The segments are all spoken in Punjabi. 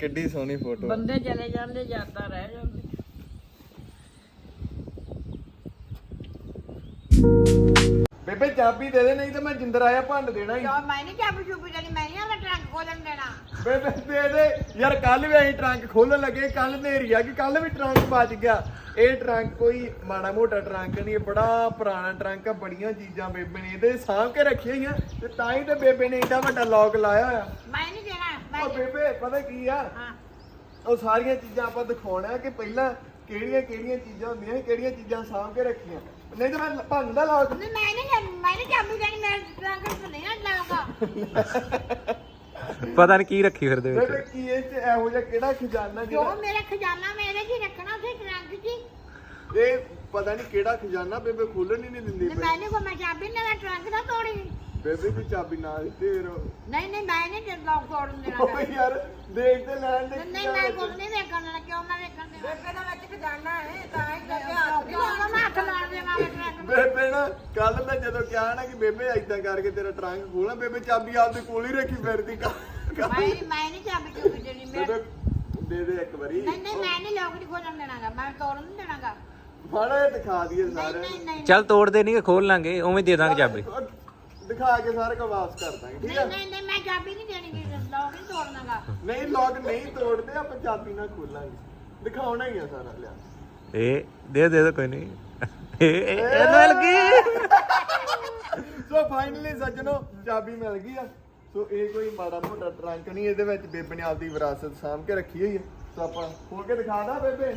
ਕਿੱਡੀ ਸੋਹਣੀ ਫੋਟੋ ਬੰਦੇ ਚਲੇ ਜਾਂਦੇ ਜਾਂਦਾ ਰਹਿ ਜਾਂਦੇ ਬੇਬੇ ਚਾਬੀ ਦੇ ਦੇ ਨਹੀਂ ਤਾਂ ਮੈਂ ਜਿੰਦਰ ਆਇਆ ਭੰਡ ਦੇਣਾ ਹੀ। ਕਿਉਂ ਮੈਂ ਨਹੀਂ ਚਾਬੀ ਚੁਬੀ ਦੇਣੀ ਮੈਂ ਨਹੀਂ ਆਪਣਾ ਟਰੰਕ ਖੋਲਣ ਦੇਣਾ। ਬੇਬੇ ਦੇ ਦੇ। ਯਾਰ ਕੱਲ ਵੀ ਅਸੀਂ ਟਰੰਕ ਖੋਲਣ ਲੱਗੇ ਕੱਲ ਨੇਰੀ ਆ ਕਿ ਕੱਲ ਵੀ ਟਰੰਕ ਬਚ ਗਿਆ। ਇਹ ਟਰੰਕ ਕੋਈ ਮਾੜਾ ਮੋਟਾ ਟਰੰਕ ਨਹੀਂ ਇਹ ਬੜਾ ਪੁਰਾਣਾ ਟਰੰਕ ਆ ਬੜੀਆਂ ਚੀਜ਼ਾਂ ਬੇਬੇ ਨੇ ਇਹਦੇ ਸਾਂਭ ਕੇ ਰੱਖੀਆਂ ਹੋਈਆਂ। ਤੇ ਤਾਂ ਹੀ ਤੇ ਬੇਬੇ ਨੇ ਏਡਾ ਵੱਡਾ ਲੌਕ ਲਾਇਆ ਹੋਇਆ। ਮੈਂ ਨਹੀਂ ਦੇਣਾ ਉਹ ਬੇਬੇ ਪਤਾ ਕੀ ਆ? ਹਾਂ। ਉਹ ਸਾਰੀਆਂ ਚੀਜ਼ਾਂ ਆਪਾਂ ਦਿਖਾਉਣਾ ਕਿ ਪਹਿਲਾਂ ਕਿਹੜੀਆਂ ਕਿਹੜੀਆਂ ਚੀਜ਼ਾਂ ਹੁੰਦੀਆਂ ਸੀ ਕਿਹੜੀਆਂ ਚੀਜ਼ਾਂ ਸਾਂਭ ਕੇ ਰੱਖੀਆਂ। ਨਹੀਂ ਤਾਂ ਮੈਂ ਭੰਨਦਾ ਲੌਕ ਨਹੀਂ ਮੈਂ ਨਹੀਂ ਮੈਂ ਨਹੀਂ ਚਾਬੀ ਦੇਣੀ ਮੈਂ ਟਰੰਕ ਚ ਨਹੀਂ ਨਾ ਲਾਉਂਗਾ ਪਤਾ ਨਹੀਂ ਕੀ ਰੱਖੀ ਫਿਰਦੇ ਬੇਬੇ ਵਿੱਚ ਕੀ ਇਹ ਚ ਇਹੋ ਜਿਹਾ ਕਿਹੜਾ ਖਜ਼ਾਨਾ ਜੋ ਜਿਹੜਾ ਮੇਰਾ ਖਜ਼ਾਨਾ ਮੇਰੇ ਹੀ ਰੱਖਣਾ ਸੀ ਟਰੰਕ ਚ ਹੀ। ਇਹ ਪਤਾ ਨਹੀਂ ਕਿਹੜਾ ਖਜ਼ਾਨਾ ਬੇਬੇ ਖੋਲਣ ਹੀ ਨਹੀਂ ਦਿੰਦੀ ਤੇ ਪਈ। ਮੈਂ ਨਹੀਂ ਕੋ ਮੈਂ ਚਾਬੀ ਨਾ ਮੈਂ ਟਰੰਕ ਦਾ ਤੋੜੀ। ਬੇਬੇ ਦੀ ਚਾਬੀ ਨਾ ਦਿੱਤੀ ਫਿਰ ਨਹੀਂ ਨਹੀਂ ਮੈਂ ਨਹੀਂ ਤੇ ਲੋਕ ਤੋੜਨ ਦੇਣਾ ਓਏ ਯਾਰ ਦੇਖ ਤੇ ਲੈਣ ਦੇ ਨਹੀਂ ਮੈਂ ਕੁਝ ਨਹੀਂ ਵੇਖਣ ਦੇਣਾ ਕਿਉਂ ਮੈਂ ਵੇਖਣ ਦੇਣਾ? ਬੇਬੇ ਦਾ ਵਿੱਚ ਖਜ਼ਾਨਾ ਹੈ ਤਾਂ ਹੀ ਕਿਉਂ ਮੈਂ ਹੱਥ ਮਾਰ। ਦੇਵਾਂ ਬੇਬੇ ਨਾ ਕੱਲ ਮੈਂ ਜਦੋਂ ਕਿਹਾ ਨਾ ਕਿ ਬੇਬੇ ਏਦਾਂ ਕਰਕੇ ਤੇਰਾ ਟਰੰਕ ਖੋਲਾਂ ਬੇਬੇ ਚਾਬੀ ਆਪਦੇ ਕੋਲ ਹੀ ਰੱਖੀ ਫਿਰਦੀ। ਮੈਂ ਮੈਂ ਨਹੀਂ ਚਾਬੀ ਚੁਬੀ ਦੇਣੀ ਮੈਂ ਬੇਬੇ ਦੇ ਦੇ ਇੱਕ ਵਾਰੀ। ਨਹੀਂ ਨਹੀਂ ਮੈਂ ਨਹੀਂ ਲੋਕ ਨਹੀਂ ਖੋਲਣ ਦੇਣਾਗਾ ਮੈਂ ਤੋੜਨ ਨਹੀਂ ਦੇਣਾਗਾ। ਮਾੜਾ ਦਿਖਾ ਦਈਏ ਨਹੀਂ ਸਾਰੇ ਨਹੀਂ ਨਹੀਂ ਚੱਲ ਤੋੜਦੇ ਨਹੀਂ ਖੋਲ ਲਾਂਗੇ ਉਵੇਂ ਦੇ ਦਾਂਗੇ ਚਾਬੀ। ਦਿਖਾ ਕੇ ਸਾਰੇ ਕੋ ਵਾਪਸ ਕਰ ਦਾਂਗੇ ਠੀਕ ਨਹੀਂ ਆ? ਨਹੀਂ ਨਹੀਂ ਮੈਂ ਚਾਬੀ ਨਹੀਂ ਦੇਣੀ ਗੀ, ਲੋਕ ਨਹੀਂ ਤੋੜਨਾਗਾ ਨਹੀਂ ਲੋਕ ਨਹੀਂ ਤੋੜਦੇ ਆਪਾਂ ਚਾਬੀ ਨਾਲ ਖੋਲਾਂਗੇ। ਦਿਖਾਉਣਾ ਹੀ ਆ ਸਾਰਾ ਲਿਆ। ਇਹ ਦੇ ਦੇ ਦੇ ਕੋਈ ਨਹੀਂ। ਇਹ ਇਹ ਇਹ ਮਿਲ ਗਈ। ਸੋ ਫਾਈਨਲੀ ਸੱਜਣੋ ਚਾਬੀ ਮਿਲ ਗਈ ਆ। ਸੋ ਇਹ ਕੋਈ ਮਾੜਾ ਮੋਟਾ ਟਰੰਕ ਨਹੀਂ ਇਹਦੇ ਵਿੱਚ ਬੇਬੇ ਨੇ ਆਪਦੀ ਵਿਰਾਸਤ ਸਾਂਭ ਕੇ ਰੱਖੀ ਹੋਈ ਹੈ ਸੋ ਆਪਾਂ ਖੋਲ ਕੇ ਦਿਖਾ ਦਾਂ ਬੇਬੇ।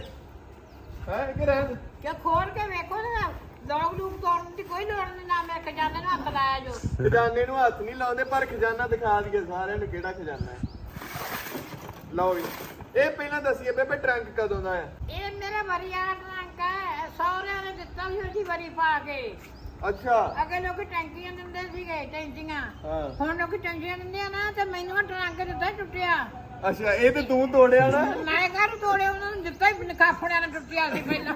ਹੈ ਕਿ ਰਹਿਣ। ਕਿ ਖੋਲ ਕੇ ਵੇਖੋ ਨਾ। ਲੋਕ ਲੂਕ ਤੋੜਨ ਦੀ ਕੋਈ ਲੋੜ ਨਹੀਂ ਨਾ ਮੈਂ ਖਜ਼ਾਨੇ ਨੂੰ ਹੱਥ ਲਾਇਆ ਜੋ। ਖਜ਼ਾਨੇ ਨੂੰ ਹੱਥ ਨਹੀਂ ਲਾਉਂਦੇ ਪਰ ਖਜ਼ਾਨਾ ਦਿਖਾ ਦਈਏ ਸਾਰਿਆਂ ਨੂੰ ਕਿਹੜਾ ਖਜ਼ਾਨਾ ਹੈ। ਲਓ ਜੀ ਇਹ ਪਹਿਲਾਂ ਦੱਸੀਏ ਬੇਬੇ ਟਰੰਕ ਕਦੋਂ ਦਾ ਹੈ? ਇਹ ਮੇਰਾ ਵਰੀ ਵਾਲਾ ਟਰੰਕ ਹੈ ਸਹੁਰਿਆਂ ਨੇ ਦਿੱਤਾ ਸੀ ਉਹਦੀ ਵਰੀ ਪਾ ਕੇ। ਅੱਛਾ। ਅੱਗੇ ਲੋਕ ਟੈਂਕੀਆਂ ਦਿੰਦੇ ਸੀਗੇ ਟੈਂਕੀਆਂ। ਹਾਂ। ਹੁਣ ਲੋਕ ਟੈਂਕੀਆਂ ਦਿੰਦੇ ਆ ਨਾ ਤੇ ਮੈਨੂੰ ਉਹ ਟਰੰਕ ਦਿੱਤਾ ਟੁੱਟਿਆ। ਅੱਛਾ ਇਹ ਤੇ ਤੂੰ ਤੋੜਿਆ ਨਾ। ਮੈਂ ਘਰ ਤੋੜੇ ਉਹਨਾਂ ਨੂੰ ਦਿੱਤਾ ਹੀ ਨਕਾਫੜਿਆਂ ਨੇ ਟੁੱਟਿਆ ਸੀ ਪਹਿਲਾਂ।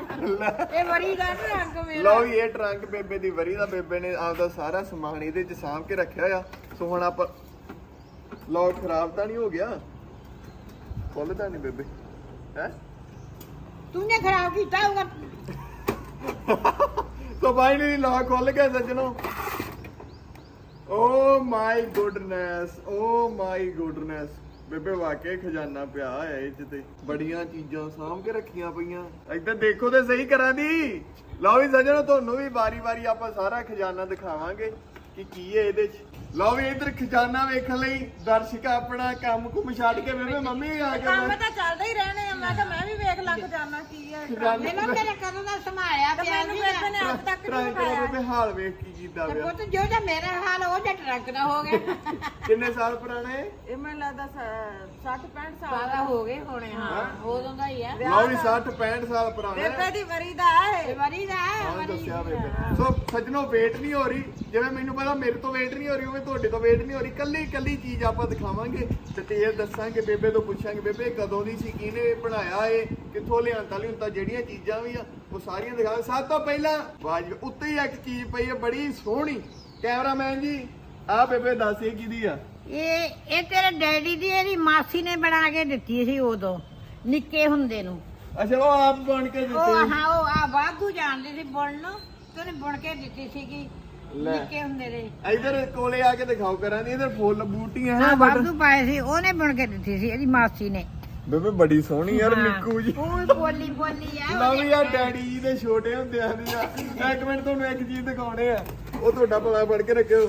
ਇਹ ਵਰੀ ਦਾ ਟਰੰਕ ਮੇਰਾ। ਲਓ ਜੀ ਇਹ ਟਰੰਕ ਬੇਬੇ ਦੀ ਵਰੀ ਦਾ ਬੇਬੇ ਨੇ ਆਪਦਾ ਸਾਰਾ ਸਮਾਨ ਇਹਦੇ ਚ ਸਾਂਭ ਕੇ ਰੱਖਿਆ ਹੋਇਆ। ਸੋ ਹੁਣ ਆਪਾਂ ਲੌਕ ਖਰਾਬ ਤਾਂ ਨਹੀਂ ਹੋ ਗਿਆ? ਖੁੱਲਦਾ ਨਹੀਂ ਬੇਬੇ। ਹੈ? ਤੂੰ ਖਰਾਬ ਕੀਤਾ ਹੋਊਗਾ। ਸੋ ਫਾਈਨਲੀ ਲੌਕ ਖੁੱਲ ਗਿਆ ਸੱਜਣੋ। Oh my goodness oh my goodness. ਬੇਬੇ ਵਾਕਿਆ ਹੀ ਖਜ਼ਾਨਾ ਪਿਆ ਹੈ ਇਹ 'ਚ ਤੇ। ਬੜੀਆਂ ਚੀਜ਼ਾਂ ਸਾਂਭ ਕੇ ਰੱਖੀਆਂ ਪਈਆਂ। ਇੱਧਰ ਦੇਖੋ ਤੇ ਸਹੀ ਕਰਾਂ ਦੀ। ਲਓ ਵੀ ਸੱਜਣੋ ਤੁਹਾਨੂੰ ਵੀ ਵਾਰੀ-ਵਾਰੀ ਆਪਾਂ ਸਾਰਾ ਖਜ਼ਾਨਾ ਦਿਖਾਵਾਂਗੇ ਕਿ ਕੀ ਹੈ ਇਹਦੇ 'ਚ। ਲਓ ਵੀ ਇੱਧਰ ਖਜ਼ਾਨਾ ਵੇਖਣ ਲਈ ਦਰਸ਼ਕ ਆਪਣਾ ਕੰਮ ਕੁਮ ਛੱਡ ਕੇ ਬੇਬੇ ਮੰਮੀ ਆ ਕੇ ਕੰਮ ਤਾਂ ਚੱਲਦਾ ਹੀ ਰਹਿਣੇ ਆ। ਮੈਂ ਕਿਹਾ ਮੈਂ ਵੀ ਵੇਖ ਲੱਗ ਜਾਣਾ ਕੀ ਹੈ ਖਜ਼ਾਨਾ ਇਹਨਾਂ ਮੇਰੇ ਕਦੋਂ ਦਾ ਸਮਾਇਆ ਤੇ ਪਿਆ ਮੈਨੂੰ ਸੀ ਬੇਬੇ ਨੇ ਅੱਜ ਤੱਕ ਨਹੀਂ ਟਰੰਕ ਦਾ ਪਾਇਆ ਬੇਬੇ ਹਾਲ ਵੇਖ ਕੀ ਕੀਤਾ ਤੇ ਪਿਆ। ਪੁੱਤ ਜੋ ਮੇਰਾ ਹਾਲ ਉਹ ਜਿਹਾ ਟਰੰਕ ਦਾ ਹੋ ਗਿਆ। ਕਿੰਨੇ ਸਾਲ ਪੁਰਾਣਾ ਹੈ ਇਹ ਮੈਨੂੰ ਲੱਗਦਾ 60 65 ਸਾਲ ਸਾਰਾ ਹੋ ਗਏ ਹੋਣੇ ਹਾਂ ਉਦੋਂ ਦਾ ਹੀ ਆ। ਲਓ ਵੀ 60 65 ਸਾਲ ਪੁਰਾਣਾ ਹੈ। ਬੇਬੇ ਦੀ ਵਰੀ ਦਾ ਹੈ। ਇਹ ਵਾਰੀ ਦਾ ਹੈ, ਹਾਂ ਵਾਰੀ ਦੱਸਿਆ ਬੇਬੇ। ਸੋ ਸੱਜਣੋ ਵੇਟ ਨਹੀਂ ਹੋ ਰਹੀ। ਜਿਵੇਂ ਮੈਨੂੰ ਪਤਾ ਮੇਰੇ ਤੋਂ ਵੇਟ ਨਹੀਂ ਹੋ ਰਹੀ ਉਵੇਂ ਤੁਹਾਡੇ ਤੋਂ ਵੇਟ ਨਹੀਂ ਹੋ ਰਹੀ। ਕੱਲੀ ਕੱਲੀ ਚੀਜ਼ ਆਪਾਂ ਦਿਖਾਵਾਂਗੇ। ਡਿਟੇਲ ਦੱਸਾਂਗੇ ਬੇਬੇ ਤੋਂ ਪੁੱਛਾਂਗੇ ਬੇਬੇ ਕਦੋਂ ਦੀ ਸੀ ਕਿਹਨੇ ਬਣਾਇਆ ਇਹ ਕਿੱਥੋਂ ਲਿਆਂਦਾ ਲਿਆਂਦਾ ਜਿਹੜੀਆਂ ਚੀਜ਼ਾਂ ਵੀ ਆ ਉਹ ਸਾਰੀਆਂ ਦਿਖਾਵਾਂਗੇ ਸਭ ਤੋਂ ਪਹਿਲਾਂ ਬਾਜ ਉੱਤੇ ਹੀ ਇੱਕ ਚੀਜ਼ ਪਈ ਹੈ ਬੜੀ ਸੋਹਣੀ। ਕੈਮਰਾਮੈਨ ਜੀ ਆ ਬੇਬੇ ਦੱਸ ਕਿਹਦੀ ਆ? ਇਹ ਇਹ ਤੇਰੇ ਡੈਡੀ ਦੀ ਇਹਦੀ ਮਾਸੀ ਨੇ ਬਣਾ ਕੇ ਦਿੱਤੀ ਸੀ ਉਦੋਂ ਨਿੱਕੇ ਹੁੰਦੇ ਨੂੰ। ਅੱਛਾ ਉਹ ਆਪ ਬਣ ਕੇ ਉਹ ਦਿੱਤੇ ਹਾਂ ਉਹ ਆ ਵਾਧੂ ਜਾਣਦੀ ਸੀ ਬੁਣ ਨੂੰ। ਤੇ ਉਹਨੇ ਬੁਣ ਕੇ ਦਿੱਤੀ ਸੀਗੀ। ਲੈ। ਨਿੱਕੇ ਹੁੰਦੇ ਦੇ। ਇਧਰ ਕੋਲੇ ਆ ਕੇ ਦਿਖਾਓ ਕਰਾਂ ਦੀ ਇਧਰ ਫੁੱਲ ਬੂਟੀਆਂ ਹਾਂ ਹੈ ਵਾਧੂ ਪਾਏ ਸੀ ਉਹਨੇ ਬੁਣ ਕੇ ਦਿੱਤੀ ਸੀ ਇਹਦੀ ਮਾਸੀ ਨੇ। ਬੇਬੇ ਬੜੀ ਸੋਹਣੀ ਯਾਰ ਹਾਂ। ਮਿੱਕੂ ਜੀ। ਉਹ ਬੋਲੀ ਬੋਲੀ ਆ ਲਓ ਵੀ ਆ ਡੈਡੀ ਜੀ ਦੇ ਛੋਟੇ ਹੁੰਦਿਆਂ ਦੀਆਂ ਇੱਕ ਮਿੰਟ ਤੁਹਾਨੂੰ ਇੱਕ ਚੀਜ਼ ਦਿਖਾਉਣੇ ਆ। ਉਹ ਤੁਹਾਡਾ ਭਲਾ ਫੜ ਕੇ ਰੱਖਿਓ।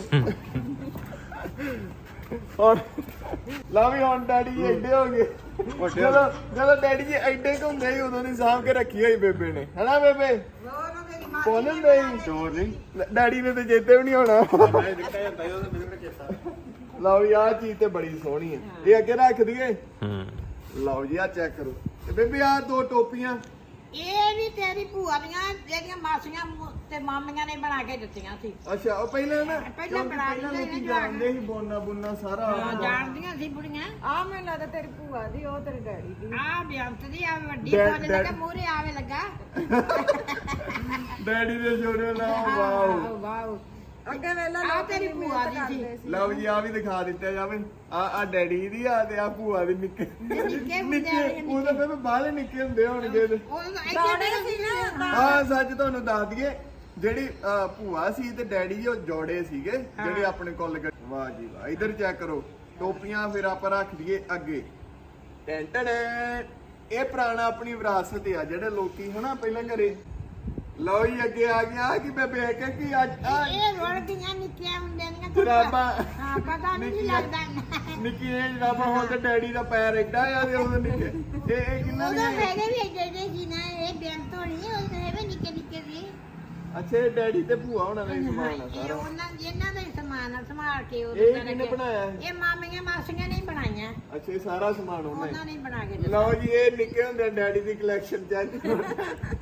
ਹੁਣ ਲਓ ਵੀ ਹੁਣ ਡੈਡੀ ਜੀ ਐਡੇ ਹੋ ਗਏ। ਜਦੋਂ ਜਦੋਂ ਡੈਡੀ ਜੀ ਐਡੇ ਕੁ ਹੁੰਦੇ ਸੀ ਉਦੋਂ ਦੀ ਸਾਂਭ ਕੇ ਰੱਖੀ ਹੋਈ ਬੇਬੇ ਨੇ। ਹਨਾ ਬੇਬੇ? ਚੋਰ ਨਹੀਂ ਡੈਡੀ ਨੇ ਤੇ ਚੇਤੇ ਵੀ ਨਹੀਂ ਹੋਣਾ ਲਓ ਵੀ ਆ ਚੀਜ਼ ਤੇ ਬੜੀ ਸੋਹਣੀ ਹੈ। ਇਹ ਅੱਗੇ ਰੱਖ ਦਈਏ। ਹੂੰ। ਲਓ ਜੀ ਆ ਚੈੱਕ ਕਰੋ। ਤੇ ਬੇਬੇ ਆ ਦੋ ਟੋਪੀਆਂ। ਇਹ ਵੀ ਤੇਰੀ ਭੂਆ ਦੀਆਂ ਜਿਹੜੀਆਂ ਮਾਸੀਆਂ ਮ- ਤੇ ਮਾਮੀਆਂ ਨੇ ਬਣਾ ਕੇ ਦਿੱਤੀਆਂ ਸੀ। ਅੱਛਾ ਉਹ ਪਹਿਲਾਂ ਨਾ ਪਹਿਲਾਂ ਕਿਉਂਕਿ ਬਣਾ ਪਹਿਲਾਂ ਦਿੰਦੇ ਲੋਕੀ ਨੇ ਜਾਣਦੇ ਸੀ ਬੋਨਾ ਬੁੰਨਾ ਸਾਰਾ ਹਾਂ, ਜਾਣਦੀਆਂ ਸੀ ਬੁੜੀਆਂ। ਆ ਮੈਨੂੰ ਲੱਗਦਾ ਤੇਰੀ ਭੂਆ ਦੀ ਉਹ ਤੇਰੇ ਡੈਡੀ ਦੀ। ਆ ਬਿਆੰਤ ਦੀ ਆ ਵੱਡੀ ਡੈ- ਕੋਲ ਡੈ- ਲੱਗਾ ਮੂਹਰੇ ਆਵੇ ਲੱਗਾ। ਡੈਡੀ ਦੇ ਛੋੜੇ ਨਾ ਵਾਓ ਵਾਓ। ਅੱਗੇ ਵੇਲਾ ਆ ਤੇਰੀ ਭੂਆ ਦੀ। ਸੀ। ਲਓ ਜੀ ਆ ਵੀ ਦਿਖਾ ਦਿੱਤਾ ਜਾਵੇ। ਆ ਆ ਡੈਡੀ ਦੀ ਆ ਤੇ ਆ ਭੂਆ ਦੀ ਨਿੱਕੇ ਨਿੱਕੇ ਉਹ ਤਾਂ ਬੇਬੇ ਬਾਹਲੇ ਨਿੱਕੇ ਹੁੰਦੇ ਹੋਣਗੇ ਸੀ ਨਾ ਹਾਂ ਸੱਚ ਤੁਹਾਨੂੰ ਦੱਸ ਦਈਏ ਜਿਹੜੀ ਭੂਆ ਸੀ ਤੇ ਡੈਡੀ ਉਹ ਜੋੜੇ ਸੀਗੇ ਜਿਹੜੇ ਆਪਣੇ ਕੋਲ ਵਾਹ ਜੀ ਵਾਹ ਇਧਰ ਚੈੱਕ ਕਰੋ। ਟੋਪੀਆਂ ਫਿਰ ਆਪਾਂ ਰੱਖ ਦਈਏ ਅੱਗੇ। ਟੈਂ ਟੈਂ ਟੈਂ। ਇਹ ਪੁਰਾਣਾ ਆਪਣੀ ਵਿਰਾਸਤ ਆ ਜਿਹੜੇ ਲੋਕੀ ਹਨਾ ਪਹਿਲਾਂ ਘਰੇ ਲਓ ਜੀ ਅੱਗੇ ਆ ਗਿਆ ਕਿ ਬੇਬੇ ਕਿ ਕੀ ਅੱਜ ਇਹ ਰੋੜ ਗਈਆਂ ਨਿੱਕੀਆਂ ਹੁੰਦੀਆਂ ਦੀਆਂ ਜਰਾਬਾਂ। ਹਾਂ ਪਤਾ ਨਹੀਂ ਲੱਗਦਾ ਨਿੱਕੀਆਂ ਜਰਾਬਾਂ ਹੁਣ ਤੇ ਡੈਡੀ ਦਾ ਪੈਰ ਐਡਾ ਆ ਤੇ ਉਹਦੇ ਨਿੱਕੇ ਇਹ ਇਹ ਕਿੰਨਾ ਉਹਦਾ ਦੀਆਂ ਹੈਗੇ ਵੀ ਏਡੇ ਸੀ ਨਾ ਇਹ ਬੈਂਕ ਤੋਂ ਨਹੀਂ ਉਹ ਹੈਗੇ ਨਿੱਕੇ ਨਿੱਕੇ ਅੱਛਾ ਇਹ ਡੈਡੀ ਤੇ ਭੂਆ ਹੋਣਾ ਦਾ ਹੀ ਸਮਾਨ ਆ ਇਹ ਸਾਰਾ। ਉਹਨਾਂ ਇਹਨਾਂ ਦਾ ਹੀ ਸਮਾਨ ਆ ਸੰਭਾਲ ਕੇ ਉਹ ਇਹ ਕਿਹਨੇ ਬਣਾਇਆ? ਇਹ? ਮਾਮੀਆਂ ਮਾਸੀਆਂ ਨੇ ਹੀ ਬਣਾਈਆਂ। ਅੱਛਾ ਇਹ ਸਾਰਾ ਸਮਾਨ ਉਹਨਾਂ? ਉਹਨਾਂ ਨੇ ਹੀ ਬਣਾ ਕੇ ਦਿੱਤਾ। ਲਓ ਜੀ ਇਹ ਨਿੱਕੇ ਹੁੰਦੇ ਡੈਡੀ ਦੀ ਕਲੈਕਸ਼ਨ ਚੈੱਕ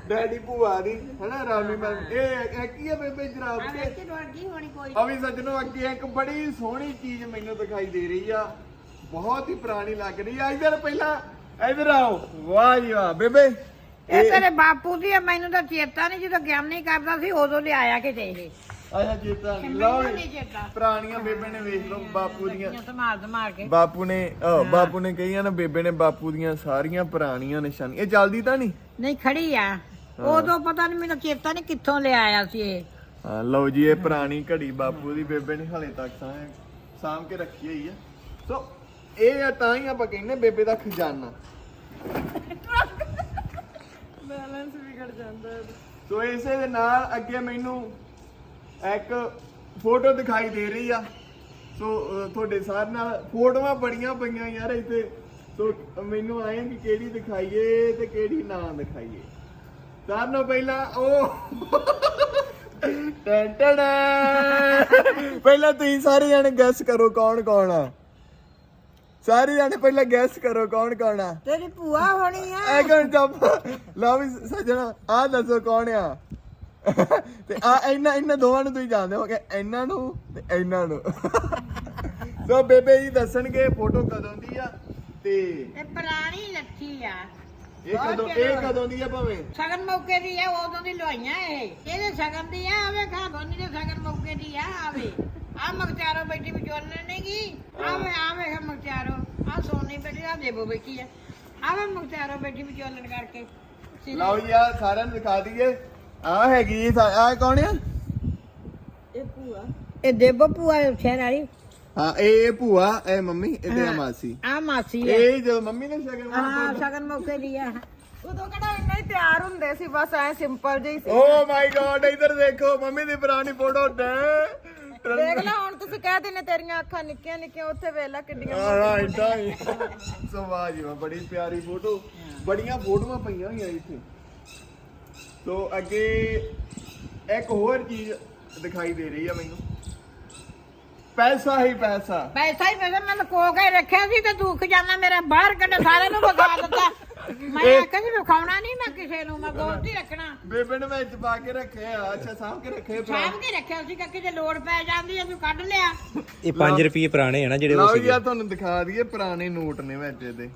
ਡੈਡੀ ਭੂਆ ਦੀ ਹਨਾ ਰਾਮੀ ਮੈਂ। ਇਹ ਇਹ ਕੀ ਹੈ ਬੇਬੇ ਜਰਾਬ ਆ ਕੇ ਵੇਖ ਗਈ ਹੋਣੀ ਕੋਈ। ਵੀ ਸੱਜਣੋ ਅੱਗੇ ਇੱਕ ਬੜੀ ਸੋਹਣੀ ਚੀਜ਼ ਮੈਨੂੰ ਦਿਖਾਈ ਦੇ ਰਹੀ ਆ। ਬਹੁਤ ਹੀ ਪੁਰਾਣੀ ਲੱਗ ਰਹੀ ਆ। ਇਧਰ ਪਹਿਲਾਂ ਇਧਰ ਆਓ। ਵਾਹ ਜੀ ਵਾਹ। ਬੇਬੇ ਇਹ ਤੇਰੇ ਬਾਪੂ ਦੀ ਆ ਮੈਨੂੰ ਤਾਂ ਚੇਤਾ ਨਹੀਂ ਜਦੋਂ ਗਿਆਨ ਨਹੀਂ ਕਰਦਾ ਸੀ ਉਦੋਂ ਲਿਆਇਆ ਕਿਤੇ ਇਹ। ਆਇਆ ਜੀਤਾ ਲਓ ਜੀ। ਪੁਰਾਣੀਆਂ ਬੇਬੇ ਨੇ ਵੇਖ ਲਓ ਬਾਪੂ ਦੀਆਂ। ਸੰਭਾਲ ਸੰਭਾਲ ਕੇ। ਬਾਪੂ ਨੇ ਅਹ, ਬਾਪੂ ਨੇ ਕਹੀਆਂ ਨਾ ਬੇਬੇ ਨੇ ਬਾਪੂ ਦੀਆਂ ਸਾਰੀਆਂ ਪੁਰਾਣੀਆਂ ਨਿਸ਼ਾਨੀਆਂ। ਇਹ ਚੱਲਦੀ ਤਾਂ ਨਹੀਂ? ਨਹੀਂ ਖੜੀ ਆ। ਉਦੋਂ ਪਤਾ ਨਹੀਂ ਮੈਨੂੰ ਚੇਤਾ ਨਹੀਂ ਕਿੱਥੋਂ ਲਿਆਇਆ ਸੀ ਇਹ। ਹਾਂ ਲਓ ਜੀ ਇਹ ਪੁਰਾਣੀ ਘੜੀ ਬਾਪੂ ਦੀ ਬੇਬੇ ਨੇ ਹਲੇ ਤੱਕ ਸਾਂਭ ਸਾਂਭ ਕੇ ਰੱਖੀ ਹੋਈ ਆ। ਸੋ ਇਹ ਆ ਤਾਂ ਹੀ ਆਪਾਂ ਕਹਿੰਦੇ ਬੇਬੇ ਦਾ ਖਜ਼ਾਨਾ ਬੈਲੈਂਸ ਵਿਗੜ ਜਾਂਦਾ ਹੈ। ਸੋ ਇਸੇ ਦੇ ਨਾਲ ਅੱਗੇ ਮੈਨੂੰ ਇੱਕ ਫੋਟੋ ਦਿਖਾਈ ਦੇ ਰਹੀ ਆ। ਸੋ ਤੁਹਾਡੇ ਸਾਰ ਨਾਲ ਫੋਟੋਆਂ ਬੜੀਆਂ ਪਈਆਂ ਯਾਰ ਇੱਥੇ। ਸੋ, ਮੈਨੂੰ ਆਏ ਕਿ ਕਿਹੜੀ ਦਿਖਾਈਏ ਤੇ ਕਿਹੜੀ ਨਾ ਦਿਖਾਈਏ। ਸਾਰ ਨਾਲੋਂ ਪਹਿਲਾਂ ਉਹ ਟੈਂ ਪਹਿਲਾਂ ਤੁਸੀਂ ਸਾਰੇ ਜਣੇ ਗੈਸ ਕਰੋ ਕੌਣ ਕੌਣ ਆ। ਸਾਰੇ ਜਣੇ ਪਹਿਲਾਂ ਗੈਸ ਕਰੋ ਕੌਣ ਕੌਣ ਆ। ਤੇਰੀ ਭੂਆ ਹੋਣੀ ਆ। ਐ ਕੌਣ ਜੰਪ ਲਓ ਵੀ ਸੱਜਣਾ ਆ ਦੱਸੋ ਕੌਣ ਆ? ਤੇ ਆ ਇਹਨਾਂ ਇਹਨਾਂ ਦੋਵਾਂ ਨੂੰ ਤੁਸੀਂ ਜਾਣਦੇ ਹੋਗੇ ਇਹਨਾਂ ਨੂੰ ਤੇ ਇਹਨਾਂ ਨੂੰ। ਸੋ ਬੇਬੇ ਜੀ ਦੱਸਣਗੇ ਫੋਟੋ ਕਦੋਂ ਦੀ ਆ ਤੇ ਇਹ ਪੁਰਾਣੀ ਲੱਠੀ ਆ। ਇਹ ਕਦੋਂ ਇਹ ਕਦੋਂ ਦੀ ਆ ਭਾਵੇਂ? ਸਗਨ ਮੌਕੇ ਦੀ ਆ ਉਦੋਂ ਦੀ ਲਵਾਈਆਂ ਇਹ ਇਹਦੇ ਸਗਨ ਦੀ ਆ ਆਵੇ ਖਾ ਗੋਨੀ ਦੇ ਸਗਨ ਮੌਕੇ ਦੀ ਆ ਆਵੇ। ਆ ਮਗਚਾਰੋ ਬੈਠੀ ਵਿਚੋਲਣ ਨੇਗੀ। ਆਵੇ ਆਵੇ ਹੈ ਮਗਚਾਰੋ। ਆ ਸੋਨੀ ਬੈਠੀ ਆ ਦੇਬੋ ਬੈਠੀ ਆ। ਆਵੇ ਮਗਚਾਰੋ ਬੈਠੀ ਵਿਚੋਲਣ ਕਰਕੇ। ਲਓ ਜੀ ਆ ਸਾਰਿਆਂ ਨੂੰ ਦਿਖਾ ਦਈਏ। ਆ ਹੈਗੀ ਜੀ ਆ ਕੌਣ ਆ? ਇਹ ਭੂਆ। ਇਹ ਦੇਬੋ ਭੂਆ ਸ਼ਹਿਰ ਵਾਲੀ। ਹਾਂ ਇਹ ਇਹ ਭੂਆ ਇਹ ਮੰਮੀ ਇਹਦੇ ਆ ਮਾਸੀ। ਆ ਮਾਸੀ ਇਹ ਜਦੋਂ ਮੰਮੀ ਨੇ ਸ਼ਗਨ ਹਾਂ ਸਗਨ ਮੌਕੇ ਉਦੋਂ ਕਿਹੜਾ ਇੰਨਾ ਹੀ ਤਿਆਰ ਹੁੰਦੇ ਸੀ ਬਸ ਐ ਸਿੰਪਲ ਜਿਹੀ ਸੀ। ਓ ਮਾਈ ਗॉड ਇੱਧਰ ਦੇਖੋ ਮੰਮੀ ਦੀ ਪੁਰਾਣੀ ਫੋਟੋ ਡੈ ਦੇਖ ਲੈ ਹੁਣ ਤੁਸੀਂ ਕਹਿ ਦਿੰਦੇ ਤੇਰੀਆਂ ਅੱਖਾਂ ਨਿੱਕੀਆਂ ਨਿੱਕੀਆਂ ਉੱਥੇ ਵੇਲਾ ਕਿੱਡੀਆਂ ਹਾਂ ਇਦਾਂ ਹੀ। ਸੋ ਵਾਹ ਜੀ ਵਾਹ ਬੜੀ ਪਿਆਰੀ ਫੋਟੋ ਬੜੀਆਂ ਫੋਟੋਆਂ ਪਈਆਂ ਹੋਈਆਂ ਇੱਥੇ। ਸੋ ਅੱਗੇ ਇੱਕ ਹੋਰ ਚੀਜ਼ ਦਿਖਾਈ ਦੇ ਰਹੀ ਆ ਮੈਨੂੰ। ਪੈਸਾ ਹੀ ਪੈਸਾ। ਪੈਸਾ ਹੀ ਪੈਸਾ ਮੈਂ ਲੁਕੋ ਕੇ ਰੱਖਿਆ ਸੀ ਤੇ ਤੂੰ ਖਜ਼ਾਨਾ ਮੇਰਾ ਬਾਹਰ ਕੱਢ ਸਾਰਿਆਂ ਨੂੰ ਵਿਖਾ ਦਿੱਤਾ। ਮੈਂ ਆਖਿਆ ਸੀ ਵਿਖਾਉਣਾ ਨਹੀਂ ਮੈਂ ਕਿਸੇ ਨੂੰ ਮੈਂ ਗੋਲਤੀ ਰੱਖਣਾ। ਬੇਬੇ ਨੇ ਵਿੱਚ ਪਾ ਕੇ ਰੱਖਿਆ ਅੱਛਾ ਸਾਂਭ ਕੇ ਰੱਖੇ ਭਰਾ। ਸਾਂਭ ਕੇ ਰੱਖਿਆ ਸੀ ਕਿ ਜੇ ਲੋੜ ਪੈ ਜਾਂਦੀ ਐ ਤੂੰ ਕੱਢ ਲਿਆ। ਇਹ 5 ਰੁਪਏ ਪੁਰਾਣੇ ਆ ਨਾ ਜਿਹੜੇ ਉਹ ਲਓ ਜੀ ਸੀਗੇ ਆ ਤੁਹਾਨੂੰ ਦਿਖਾ ਦਈਏ ਪੁਰਾਣੇ ਨੋਟ ਨੇ ਵਿੱਚ ਇਹਦੇ।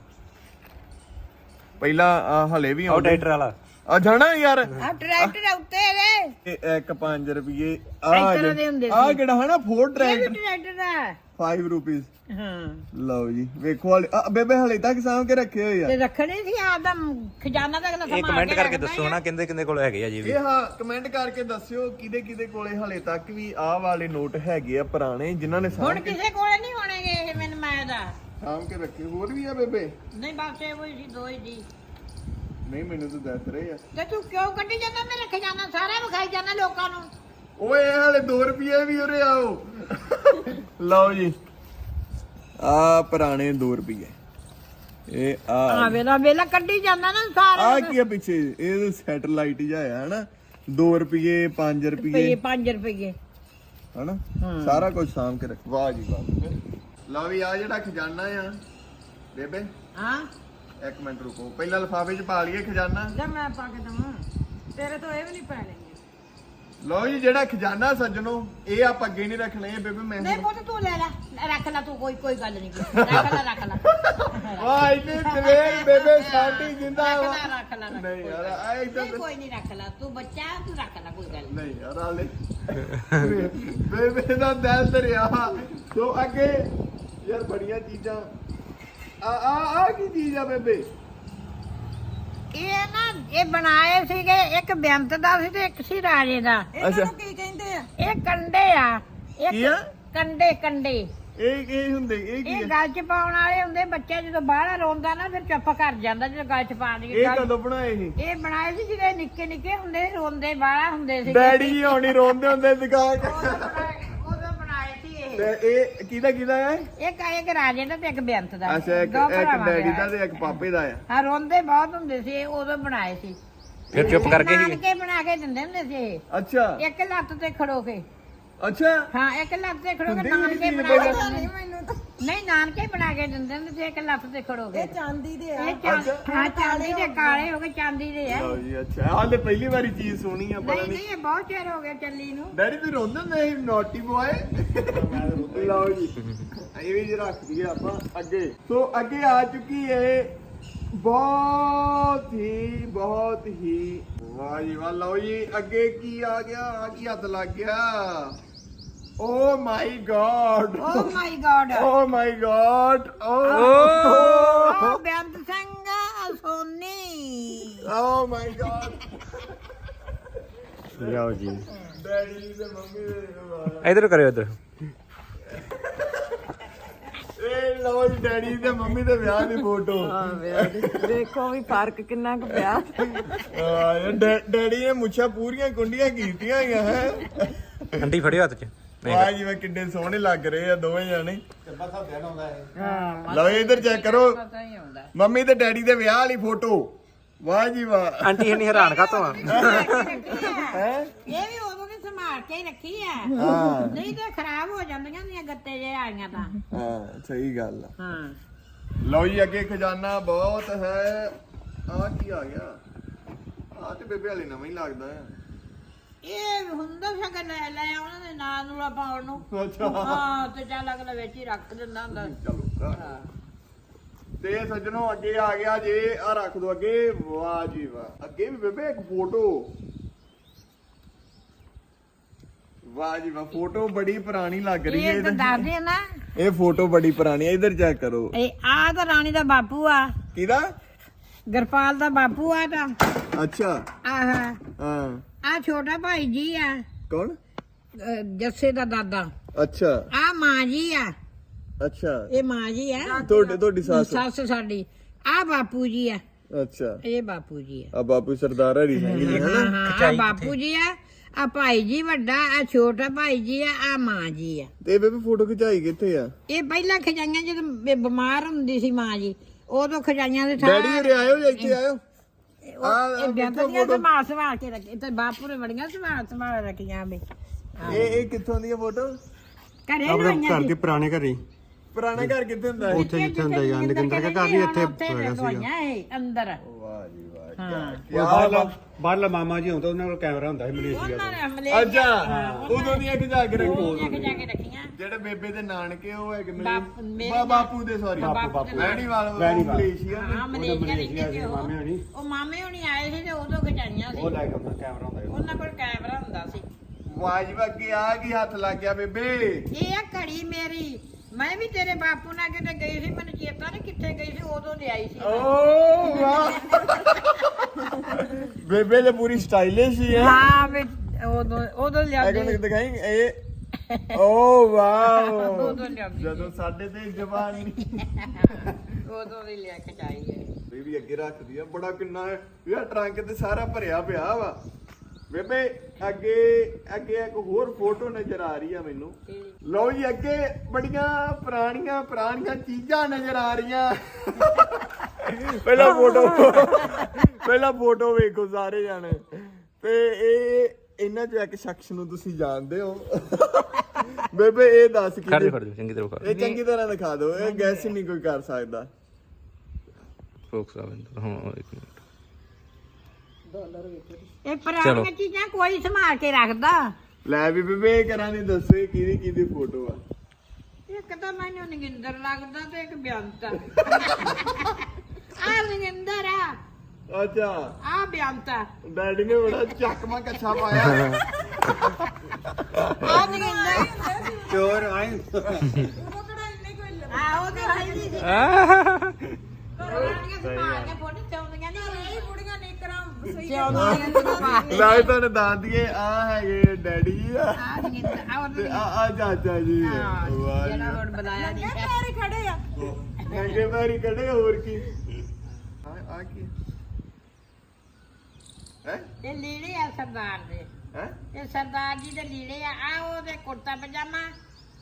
ਪਹਿਲਾਂ ਹਲੇ ਵੀ ਉਹ ਆਉਂਦੇ। ਟਰੈਕਟਰ ਵਾਲਾ। ਆ ਜਾਣਾ ਯਾਰ। ਆ ਟਰੈਕਟਰ ਉੱਤੇ ਦੇ ਇਹ ਇੱਕ 5 ਰੁਪਏ ਇਸ ਤਰ੍ਹਾਂ ਦੇ ਹੁੰਦੇ ਆ। ਕਿਹੜਾ ਹਨਾ ਫੋਰ ਇਹ ਵੀ ਟਰੈਕਟਰ ਟਰੈਕਟਰ ਆ 5 ਰੁਪਏ ਹਾਂ। ਲਓ ਜੀ ਵੇਖੋ ਹਲੇ। ਆ, ਬੇਬੇ ਹਲੇ ਤੱਕ ਸਾਂਭ ਕੇ ਰੱਖੇ ਹੋਏ ਆ। ਤੇ ਰੱਖਣੇ ਸੀ ਆਪਦਾ ਖਜ਼ਾਨਾ ਤਾਂ ਅਗਲਾ ਇਹ ਸੰਭਾਲ ਕਮੈਂਟ ਕੇ ਕਰਕੇ ਰੱਖਦਾ ਦੱਸੋ ਨਾ ਕਿੰਦੇ ਕਿੰਦੇ ਕੋਲ ਹੈਗੇ ਆ ਜੀ ਵੀ? ਇਹ ਹਾਂ ਕਮੈਂਟ ਕਰਕੇ ਦੱਸਿਓ ਕਿਹਦੇ ਕਿਹਦੇ ਕੋਲੇ ਹਲੇ ਤੱਕ ਵੀ ਆਹ ਵਾਲੇ ਨੋਟ ਹੈਗੇ ਆ ਪੁਰਾਣੇ ਜਿਨ੍ਹਾਂ ਨੇ ਹੁਣ ਸਾਂਭ ਕੇ ਕਿਸੇ ਕੋਲੇ ਨਹੀਂ ਹੋਣਗੇ ਇਹ ਮੈਨੂੰ ਮੈਂ ਦਾ। ਸਾਂਭ ਕੇ ਰੱਖੇ ਹੋਰ ਵੀ ਆ ਬੇਬੇ? ਨਹੀਂ ਬਸ ਇਹ ਹੋਈ ਸੀ ਦੋ ਹੀ ਦੀ ਨਹੀਂ ਮੈਨੂੰ ਤਾਂ ਦੱਸ ਰਹੇ ਆ। ਤੇ ਤੂੰ ਕਿਉਂ ਕੱਢੀ ਜਾਂਦਾ? ਮੇਰੇ ਖਜ਼ਾਨਾ ਸਾਰਾ ਵਿਖਾਈ ਜਾਂਦਾ ਲੋਕਾਂ ਨੂੰ। ਓਏ ਇਹ ਹਲੇ 2 ਰੁਪਏ ਵੀ ਉਰੇ ਆਓ। ਲਓ ਜੀ ਆ ਪੁਰਾਣੇ 2 ਰੁਪਏ ਇਹ ਆ ਆ ਵੇਲਾ ਵੇਲਾ ਕੱਢੀ ਜਾਂਦਾ ਨਾ ਸਾਰਾ ਆ ਕੀ ਆ ਪਿੱਛੇ? ਇਹ ਸੈਟਲਾਈਟ ਜਿਹਾ ਆ ਹਨਾ? 2 ਰੁਪਏ 5 ਰੁਪਏ ਰੁਪਏ 5 ਰੁਪਏ ਹਨਾ? ਸਾਰਾ ਕੁਝ ਸਾਂਭ ਕੇ ਰੱਖ। ਵਾਹ ਜੀ ਵਾਹ। ਲਓ ਵੀ ਆ ਜਿਹੜਾ ਖਜ਼ਾਨਾ ਆ ਬੇਬੇ। ਹਾਂ। ਇੱਕ ਮਿੰਟ ਰੁਕੋ ਪਹਿਲਾਂ ਲਫਾਫੇ 'ਚ ਪਾ ਲਈਏ ਖਜ਼ਾਨਾ। ਲੈ ਮੈਂ ਪਾ ਕੇ ਦਵਾਂ। ਤੇਰੇ ਤੋਂ ਇਹ ਵੀ ਨਹੀਂ ਪੈਣੇ ਲਓ ਜੀ ਜਿਹੜਾ ਖਜ਼ਾਨਾ ਸੱਜਣੋ ਇਹ ਆਪਾਂ ਅੱਗੇ ਨਹੀਂ ਰੱਖਣਾ ਇਹ ਬੇਬੇ ਮੈਂ ਨਹੀਂ ਪੁੱਤ ਤੂੰ ਲੈ ਲੈ। ਰੱਖ ਲੈ ਤੂੰ ਕੋਈ ਕੋਈ ਗੱਲ ਨਹੀਂ। ਰੱਖ ਲੈ ਰੱਖ ਲੈ। ਵਾਹ ਇਹਨੇ ਤਵੇਰ ਬੇਬੇ ਸਾਡੀ ਜਿੰਦਾ ਰੱਖ ਵਾ। ਲੈ ਰੱਖ ਲਾ ਰੱਖ ਨਹੀਂ ਯਾਰ ਕੋਈ ਨਹੀਂ ਰੱਖ ਲਾ। ਤੂੰ ਬੱਚਾ ਤੂੰ ਰੱਖ ਲਾ ਕੋਈ ਗੱਲ। ਨਹੀਂ। ਯਾਰ ਆਲੇ ਬੇਬੇ ਦਾ ਦਿਲ ਦਰਿਆ ਸੋ ਅੱਗੇ ਯਾਰ ਬੜੀਆਂ ਚੀਜ਼ਾਂ। ਆ ਆ ਆ ਕੀ ਚੀਜ਼ ਆ ਬੇਬੇ? ਇਹ ਨਾ ਇਹ ਬਣਾਏ ਸੀਗੇ ਇੱਕ ਬੇਅੰਤ ਦਾ ਸੀ ਤੇ ਇੱਕ ਸੀ ਰਾਜੇ ਦਾ। ਇਹਨਾਂ ਨੂੰ ਕੀ ਕਹਿੰਦੇ ਆ? ਇਹ ਕੰਡੇ ਆ ਕੀ ਆ? ਕੰਡੇ ਕੰਡੇ। ਇਹ ਕੀ ਹੁੰਦੇ ਇਹ ਕੀ ਇਹ ਆ? ਗਲ ਚ ਪਾਉਣ ਵਾਲੇ ਹੁੰਦੇ ਬੱਚਾ ਜਦੋਂ ਬਾਹਰ ਰੋਂਦਾ ਨਾ ਫਿਰ ਚੁੱਪ ਕਰ ਜਾਂਦਾ ਜਦੋਂ ਗਲ ਚ ਪਾ ਦਈਏ ਇਹ ਗਲ- ਕਦੋਂ ਬਣਾਏ ਇਹ ਇਹ ਬਣਾਏ ਸੀ ਜਿਹੜੇ ਨਿੱਕੇ ਨਿੱਕੇ ਹੁੰਦੇ ਸੀ, ਰੋਂਦੇ ਬਾਹਲਾ ਹੁੰਦੇ ਸੀ ਡੈਡੀ ਜੀ ਹੋਣੀ ਰੋਂਦੇ ਹੁੰਦੇ ਸੀ ਇਹ ਤੇ ਇਹ ਕਿਹਦਾ ਕਿਹਦਾ ਹੈ ਇੱਕ ਇੱਕ ਰਾਜੇ ਦਾ ਤੇ ਇੱਕ ਬੇਅੰਤ ਦਾ। ਅੱਛਾ ਇੱਕ ਦੋ ਇੱਕ ਭਰਾਵਾਂ ਡੈਡੀ ਦੇ ਦਾ ਤੇ ਇੱਕ ਪਾਪੇ ਦਾ ਆ। ਹਾਂ ਰੋਂਦੇ ਬਹੁਤ ਹੁੰਦੇ ਸੀ ਇਹ ਉਦੋਂ ਬਣਾਏ ਸੀ। ਫਿਰ ਚੁੱਪ ਕਰਕੇ ਹੀ ਨਾਨਕੇ ਬਣਾ ਕੇ ਦਿੰਦੇ ਹੁੰਦੇ ਸੀ। ਇਹ। ਅੱਛਾ। ਇੱਕ ਲੱਤ ਤੇ ਖੜੋ ਕੇ। ਅੱਛਾ। ਹਾਂ ਇੱਕ ਲੱਤ ਤੇ ਖੜੋ ਕੇ ਹੁੰਦੀ ਨਾਨਕੇ ਬਣਾ। ਕੇ ਪਤਾ ਦਿੰਦੇ ਨਹੀਂ ਮੈਨੂੰ ਤਾਂ ਨਹੀਂ ਨਾਨਕੇ ਬਣਾ ਕੇ ਦਿੰਦੇ ਹੁੰਦੇ ਸੀ ਇੱਕ ਲੱਤ ਤੇ ਖੜੋ ਕੇ। ਇਹ ਚਾਂਦੀ ਦੇ ਆ। ਇਹ ਚਾਂ- ਅੱਛਾ। ਹਾਂ ਚਾਂਦੀ ਦੇ ਕਾਲੇ ਹੋ ਗਏ ਚਾਂਦੀ ਦੇ ਆ ਲਓ ਜੀ ਅੱਛਾ। ਹਾਲੇ ਪਹਿਲੀ ਵਾਰੀ ਚੀਜ਼ ਸੁਣੀ ਆ ਪਤਾ ਨਹੀਂ ਨਹੀਂ ਨਹੀਂ ਇਹ ਬਹੁਤ ਚਿਰ ਹੋ ਗਿਆ ਚੱਲੀ ਨੂੰ। ਡੈਡੀ ਤੂੰ ਰੋਂਦੇ ਨਹੀਂ ਨੋਟੀ ਬੁਆਏ ਲਓ ਜੀ। ਇਹ ਵੀ ਜੀ ਰੱਖ ਦਈਏ ਆਪਾਂ ਅੱਗੇ। ਸੋ ਅੱਗੇ ਆ ਚੁੱਕੀ ਹੈ ਬਹੁਤ ਹੀ ਬਹੁਤ ਹੀ। ਵਾਹ ਜੀ ਵਾਹ। ਲਓ ਜੀ ਅੱਗੇ ਕੀ ਆ ਗਿਆ? ਆ ਕੀ ਹੱਥ ਲੱਗ ਗਿਆ? ਓ my god oh my god oh my god oh Beant Singh Soni oh my god ਲਓ ਜੀ। ਡੈਡੀ ਤੇ ਮੰਮੀ ਦੇ ਇਧਰ ਕਰਿਓ ਇਧਰ। ਇਹ ਲਓ ਜੀ ਡੈਡੀ ਤੇ ਮੰਮੀ ਦੇ ਵਿਆਹ ਦੀ ਫੋਟੋ ਹਾਂ ਦੇਖੋ ਵੀ ਫ਼ਰਕ ਕਿੰਨਾ ਕੁ ਪਿਆ। ਹਾਂ ਡੈਡੀ ਨੇ ਮੁੱਛਾਂ ਪੂਰੀਆਂ ਕੁੰਡੀਆਂ ਕੀਤੀਆਂ ਹੈ। ਅੰਡੀ ਫੜਿਓ ਹੱਥ 'ਚ। ਵਾਹ ਜੀ ਵਾ ਕਿੰਨੇ ਸੋਹਣੇ ਲੱਗ ਰਹੇ ਆ ਦੋਵੇਂ ਜਾਣੇ। ਹਾਂ ਲਓ ਇਧਰ ਚੈੱਕ ਕਰੋ। ਪਤਾ ਹੀ ਹੁੰਦਾ ਮੰਮੀ ਤੇ ਡੈਡੀ ਦੇ ਵਿਆਹ ਵਾਲੀ ਫੋਟੋ। ਵਾਹ ਜੀ ਵਾਹ। ਆਂਟੀ ਹਨੀ ਹੈਰਾਨ ਕਾਤੋਂ ਆ? ਹੈ? ਇਹ ਵੀ ਉਦੋਂ ਦੀ ਸੰਭਾਲ ਕੇ ਹੀ ਰੱਖੀ ਆ। ਹਾਂ। ਨਹੀਂ ਤੇ ਖਰਾਬ ਹੋ ਜਾਂਦੀਆਂ ਨੇ ਗੱਤੇ ਜੇ ਆਈਆਂ ਤਾਂ। ਹਾਂ ਸਹੀ ਗੱਲ ਆ। ਹਾਂ। ਲਓ ਜੀ ਅੱਗੇ ਖਜ਼ਾਨਾ ਬਹੁਤ ਹੈ। ਆ ਕੀ ਆ ਗਿਆ? ਆ ਤੇ ਬੇਬੇ ਵਾਲੇ ਨਵਾਂ ਹੀ ਲੱਗਦਾ ਹੈ ਇਹ ਹੁੰਦਾ ਸ਼ਗਨ ਲੈ ਲੈ ਉਹਨਾਂ ਦੇ ਨਾਂ ਨੂੰ ਪਾਉਣ ਨੂੰ ਅੱਛਾ। ਹਾਂ ਤੇ ਚੱਲ ਅਗਲਾ ਵਿੱਚ ਹੀ ਰੱਖ ਦਿੰਦਾ ਹੁੰਦਾ। ਚਲੋ ਹਾਂ। ਤੇ ਸੱਜਣੋ ਅੱਗੇ ਆ ਗਿਆ ਜੇ ਆ ਰੱਖ ਦੋ ਅੱਗੇ। ਵਾਹ ਜੀ ਵਾਹ। ਅੱਗੇ ਵੀ ਬੇਬੇ ਇੱਕ ਫੋਟੋ। ਵਾਹ ਜੀ ਵਾਹ ਫੋਟੋ ਬੜੀ ਪੁਰਾਣੀ ਲੱਗ ਰਹੀ ਹੈ ਇਹ ਤਾਂ ਇਹਦੇ- ਦੱਸਦੇ ਆ ਨਾ। ਇਹ ਫੋਟੋ ਬੜੀ ਪੁਰਾਣੀ ਹੈ ਇਧਰ ਚੈੱਕ ਕਰੋ। ਇਹ ਆ ਤਾਂ ਰਾਣੀ ਦਾ ਬਾਪੂ ਆ। ਕਿਹਦਾ? ਗਰਪਾਲ ਦਾ ਬਾਪੂ ਆ ਤਾਂ। ਅੱਛਾ। ਆਹ। ਹਾਂ। ਆ ਛੋਟਾ ਭਾਈ ਜੀ ਆ। ਕੌਣ? ਅਹ ਜੱਸੇ ਦਾ ਦਾਦਾ। ਅੱਛਾ। ਆ ਮਾਂ ਜੀ ਆ। ਅੱਛਾ। ਇਹ ਮਾਂ ਜੀ ਆ। ਤੁਹਾਡੇ ਤੁਹਾਡੀ ਸੱਸ? ਸੱਸ ਸਾਡੀ। ਆ ਬਾਪੂ ਜੀ ਆ। ਅੱਛਾ। ਇਹ ਬਾਪੂ ਜੀ ਆ। ਆ ਬਾਪੂ ਸਰਦਾਰ ਹਰੀ ਜੀ ਹਾਂ ਹਾਂ ਆ ਬਾਪੂ ਜੀ ਆ। ਆ ਭਾਈ ਜੀ ਵੱਡਾ ਆ ਛੋਟਾ ਭਾਈ ਜੀ ਆ ਆ ਮਾਂ ਜੀ ਆ। ਤੇ ਬੇਬੇ ਫੋਟੋ ਖਿਚਾਈ ਕਿੱਥੇ ਆ? ਇਹ ਪਹਿਲਾਂ ਖਜਾਈਆਂ ਜਦੋਂ ਬ- ਬਿਮਾਰ ਹੁੰਦੀ ਸੀ ਮਾਂ ਜੀ ਉਦੋਂ ਖਜਾਈਆਂ ਦੇ ਡੈਡੀ ਉਰੇ ਆਇਓ ਜਾਂ ਇੱਥੇ ਆਇਓ? ਇਹ ਦੀਆਂ ਸੰਭਾਲ ਸੰਭਾਲ ਕੇ ਰੱਖੀ ਤੇ ਬਾਪੂ ਨੇ ਬੜੀਆਂ ਸੰਭਾਲ ਸੰਭਾਲ ਰੱਖੀਆਂ ਵੀ। ਇਹ ਇਹ ਕਿੱਥੋਂ ਦੀ ਫੋਟੋ ਘਰੇ ਸੀ। ਪੁਰਾਣੇ ਘਰੇ ਪੁਰਾਣਾ ਘਰ ਕਿੱਥੇ ਹੁੰਦਾ ਹੈ ਉੱਥੇ ਜਿੱਥੇ ਹੁੰਦਾ ਸੀ ਅੰਦਰ ਘਰ ਵੀ ਇੱਥੇ ਹੋਇਆ ਸੀ ਲਵਾਈਆਂ ਇਹ ਅੰਦਰ। ਵਾਹ ਜੀ ਹਾਂ। ਬਾਹਰਲਾ ਬਾਹਰਲਾ ਮਾਮਾ ਜੀ ਹੁੰਦਾ ਉਹਨਾਂ ਕੋਲ ਕੈਮਰਾ ਹੁੰਦਾ ਸੀ ਮਲੇਸ਼ੀਆ ਉਹਨਾਂ ਨੇ ਹਮਲੇ ਅੱਛਾ ਉਦੋਂ ਦੀਆਂ ਕੇ ਰੱਖੀ ਖਜਾ ਕੇ ਰੱਖੀਆਂ। ਜਿਹੜੇ ਬੇਬੇ ਦੇ ਨਾਨਕੇ ਉਹ ਹੈਗੇ ਬਾਪ- ਮੇਰੇ ਬਾਪੂ ਦੇ ਸੌਰੀ ਬਾਪੂ ਦੇ। ਲੈਣੀ ਵਾਲ ਲੈਣੀਵਾਲ। ਮਲੇਸ਼ੀਆ ਹਾਂ ਮਲੇਸ਼ੀਆ ਮਾਮੇ ਉਹ। ਹੋਣੀ। ਉਹ ਮਾਮੇ ਹੁਣੀ ਆਏ ਸੀ ਤੇ ਉਦੋਂ ਖਜਾਈਆਂ ਸੀ। ਉਹ ਲੈ ਕੇ ਆਉਂਦਾ ਕੈਮਰਾ ਹੁੰਦਾ। ਉਹਨਾਂ ਕੋਲ ਕੈਮਰਾ ਹੁੰਦਾ ਸੀ। ਜੀ ਵਾਹ ਅੱਗੇ ਆ ਕੀ ਹੱਥ ਲੱਗ ਗਿਆ ਬੇਬੇ? ਇਹ ਆ ਘੜੀ ਮੇਰੀ। ਮੈਂ ਵੀ ਤੇਰੇ ਬਾਪੂ ਨਾਲ ਕਿਤੇ ਗਈ ਸੀ ਮੈਨੂੰ ਚੇਤਾ ਨਹੀਂ ਕਿੱਥੇ ਗਈ ਸੀ ਉਦੋਂ ਲਿਆਈ ਸੀ ਓ ਵਾਹ। ਬੇਬੇ ਤੇ ਪੂਰੀ ਸਟਾਈਲਿਸ਼ ਹੀ ਹੈ। ਹਾਂ ਵੀ ਉਦੋਂ ਉਦੋਂ ਲਿਆਂਦੀ ਐਗਨ ਦਿਖਾਈ ਇਹ ਓ ਵਾਓ ਜਦੋਂ ਸਾਡੇ ਤੇ ਜਵਾਨੀ ਉਦੋਂ ਦੀ ਲਿਆ ਕੇ ਜਾਈ ਹੈ ਬੇਬੀ ਅੱਗੇ ਰੱਖਦੀ ਆ ਬੜਾ ਕਿੰਨਾ ਹੈ ਯਾਰ ਟਰੰਕ ਤੇ ਸਾਰਾ ਭਰਿਆ ਪਿਆ ਵਾ। ਬੇਬੇ ਅੱਗੇ ਅੱਗੇ ਇੱਕ ਹੋਰ ਫੋਟੋ ਨਜ਼ਰ ਆ ਰਹੀ ਆ ਮੈਨੂੰ। ਲਓ ਜੀ ਅੱਗੇ ਬੜੀਆਂ ਪੁਰਾਣੀਆਂ ਪੁਰਾਣੀਆਂ ਚੀਜ਼ਾਂ ਨਜ਼ਰ ਆ ਰਹੀਆਂ। ਪਹਿਲਾ ਫੋਟੋ ਪਹਿਲਾ ਫੋਟੋ ਵੇਖੋ ਸਾਰੇ ਜਾਣੇ। ਤੇ ਇਹ ਇਹਨਾਂ ਚੋਂ ਇੱਕ ਸ਼ਖਸ ਨੂੰ ਤੁਸੀਂ ਜਾਣਦੇ ਹੋ। ਬੇਬੇ ਇਹ ਦੱਸ ਕੀ ਖੜ ਜਾ ਖੜ ਜਾ ਚੰਗੀ ਤਰ੍ਹਾਂ ਖੜ ਇਹ ਚੰਗੀ ਤਰ੍ਹਾਂ ਦਿਖਾ ਦਿਓ ਇਹ ਗੈਸ ਨਹੀਂ ਕੋਈ ਕਰ ਸਕਦਾ। ਫੋਕਸ ਆ ਬੰਦਾ ਹਾਂ ਇੱਕ ਮਿੰਟ। ਇਹ ਪੁਰਾਣੀਆਂ ਚੀਜ਼ਾਂ ਕੋਈ ਸੰਭਾਲ ਕੇ ਰੱਖਦਾ। ਲੈ ਵੀ ਬੇਬੇ ਕਰਾਂ ਦੀ ਦੱਸੋ ਕਿਹਦੀ ਕਿਹਦੀ ਫੋਟੋ ਆ। ਇੱਕ ਤਾਂ ਮੈਨੂੰ ਨਗਿੰਦਰ ਲੱਗਦਾ ਤੇ ਇੱਕ ਬਿਆੰਤ। ਆ ਆਹ ਨਗਿੰਦਰ ਆ। ਅੱਛਾ। ਆ ਬਿਆੰਤਾ। ਡੈਡੀ ਨੇ ਬੜਾ ਚੱਕਮਾ ਕੱਛਾ ਪਾਇਆ। ਆ। ਨਗਿੰਦਾ ਚੋਰ ਆਏ ਉਹ ਕਿਹੜਾ ਇੰਨੇ ਕੋਈ ਆ ਉਹ ਤੇ ਹੈ ਨਹੀਂ। ਸੀ ਆਹ ਪੁਰਾਣੀਆਂ ਸਮਾਰੀਆਂ ਫੋਟੋ ਚਾਉਂਦੀਆਂ ਨਹੀਂ ਨੇਕਰਾਂ ਸਹੀ ਚਾਉਂਦੀਆਂ ਨੇ ਪਾ ਲੈ ਤੁਹਾਨੂੰ ਦੱਸ ਦਈਏ ਆ ਹੈਗੇ ਡੈਡੀ ਜੀ ਆ। ਆ ਨਗਿੰਦਾ ਆ ਤੇ ਉਹ ਆ ਆ ਚਾਚਾ ਜੀ। ਆ। ਹਾਂ ਵਾਹ ਜੀ ਜਿਹੜਾ ਹੁਣ ਬੁਲਾਇਆ ਨਹੀਂ ਹੈ। ਪੈਰ ਖੜੇ ਆ। ਨੰਗੇ ਪੈਰੀ ਕੱਢੇ ਹੋਰ ਕੀ? ਆ ਆ ਕੀ ਹੈ? ਇਹ ਲੀੜੇ ਆ ਸਰਦਾਰ ਦੇ। ਹੈ? ਇਹ ਸਰਦਾਰ ਜੀ ਦੇ ਲੀੜੇ ਆ। ਆ ਉਹਦੇ ਕੁੜਤਾ ਪਜਾਮਾ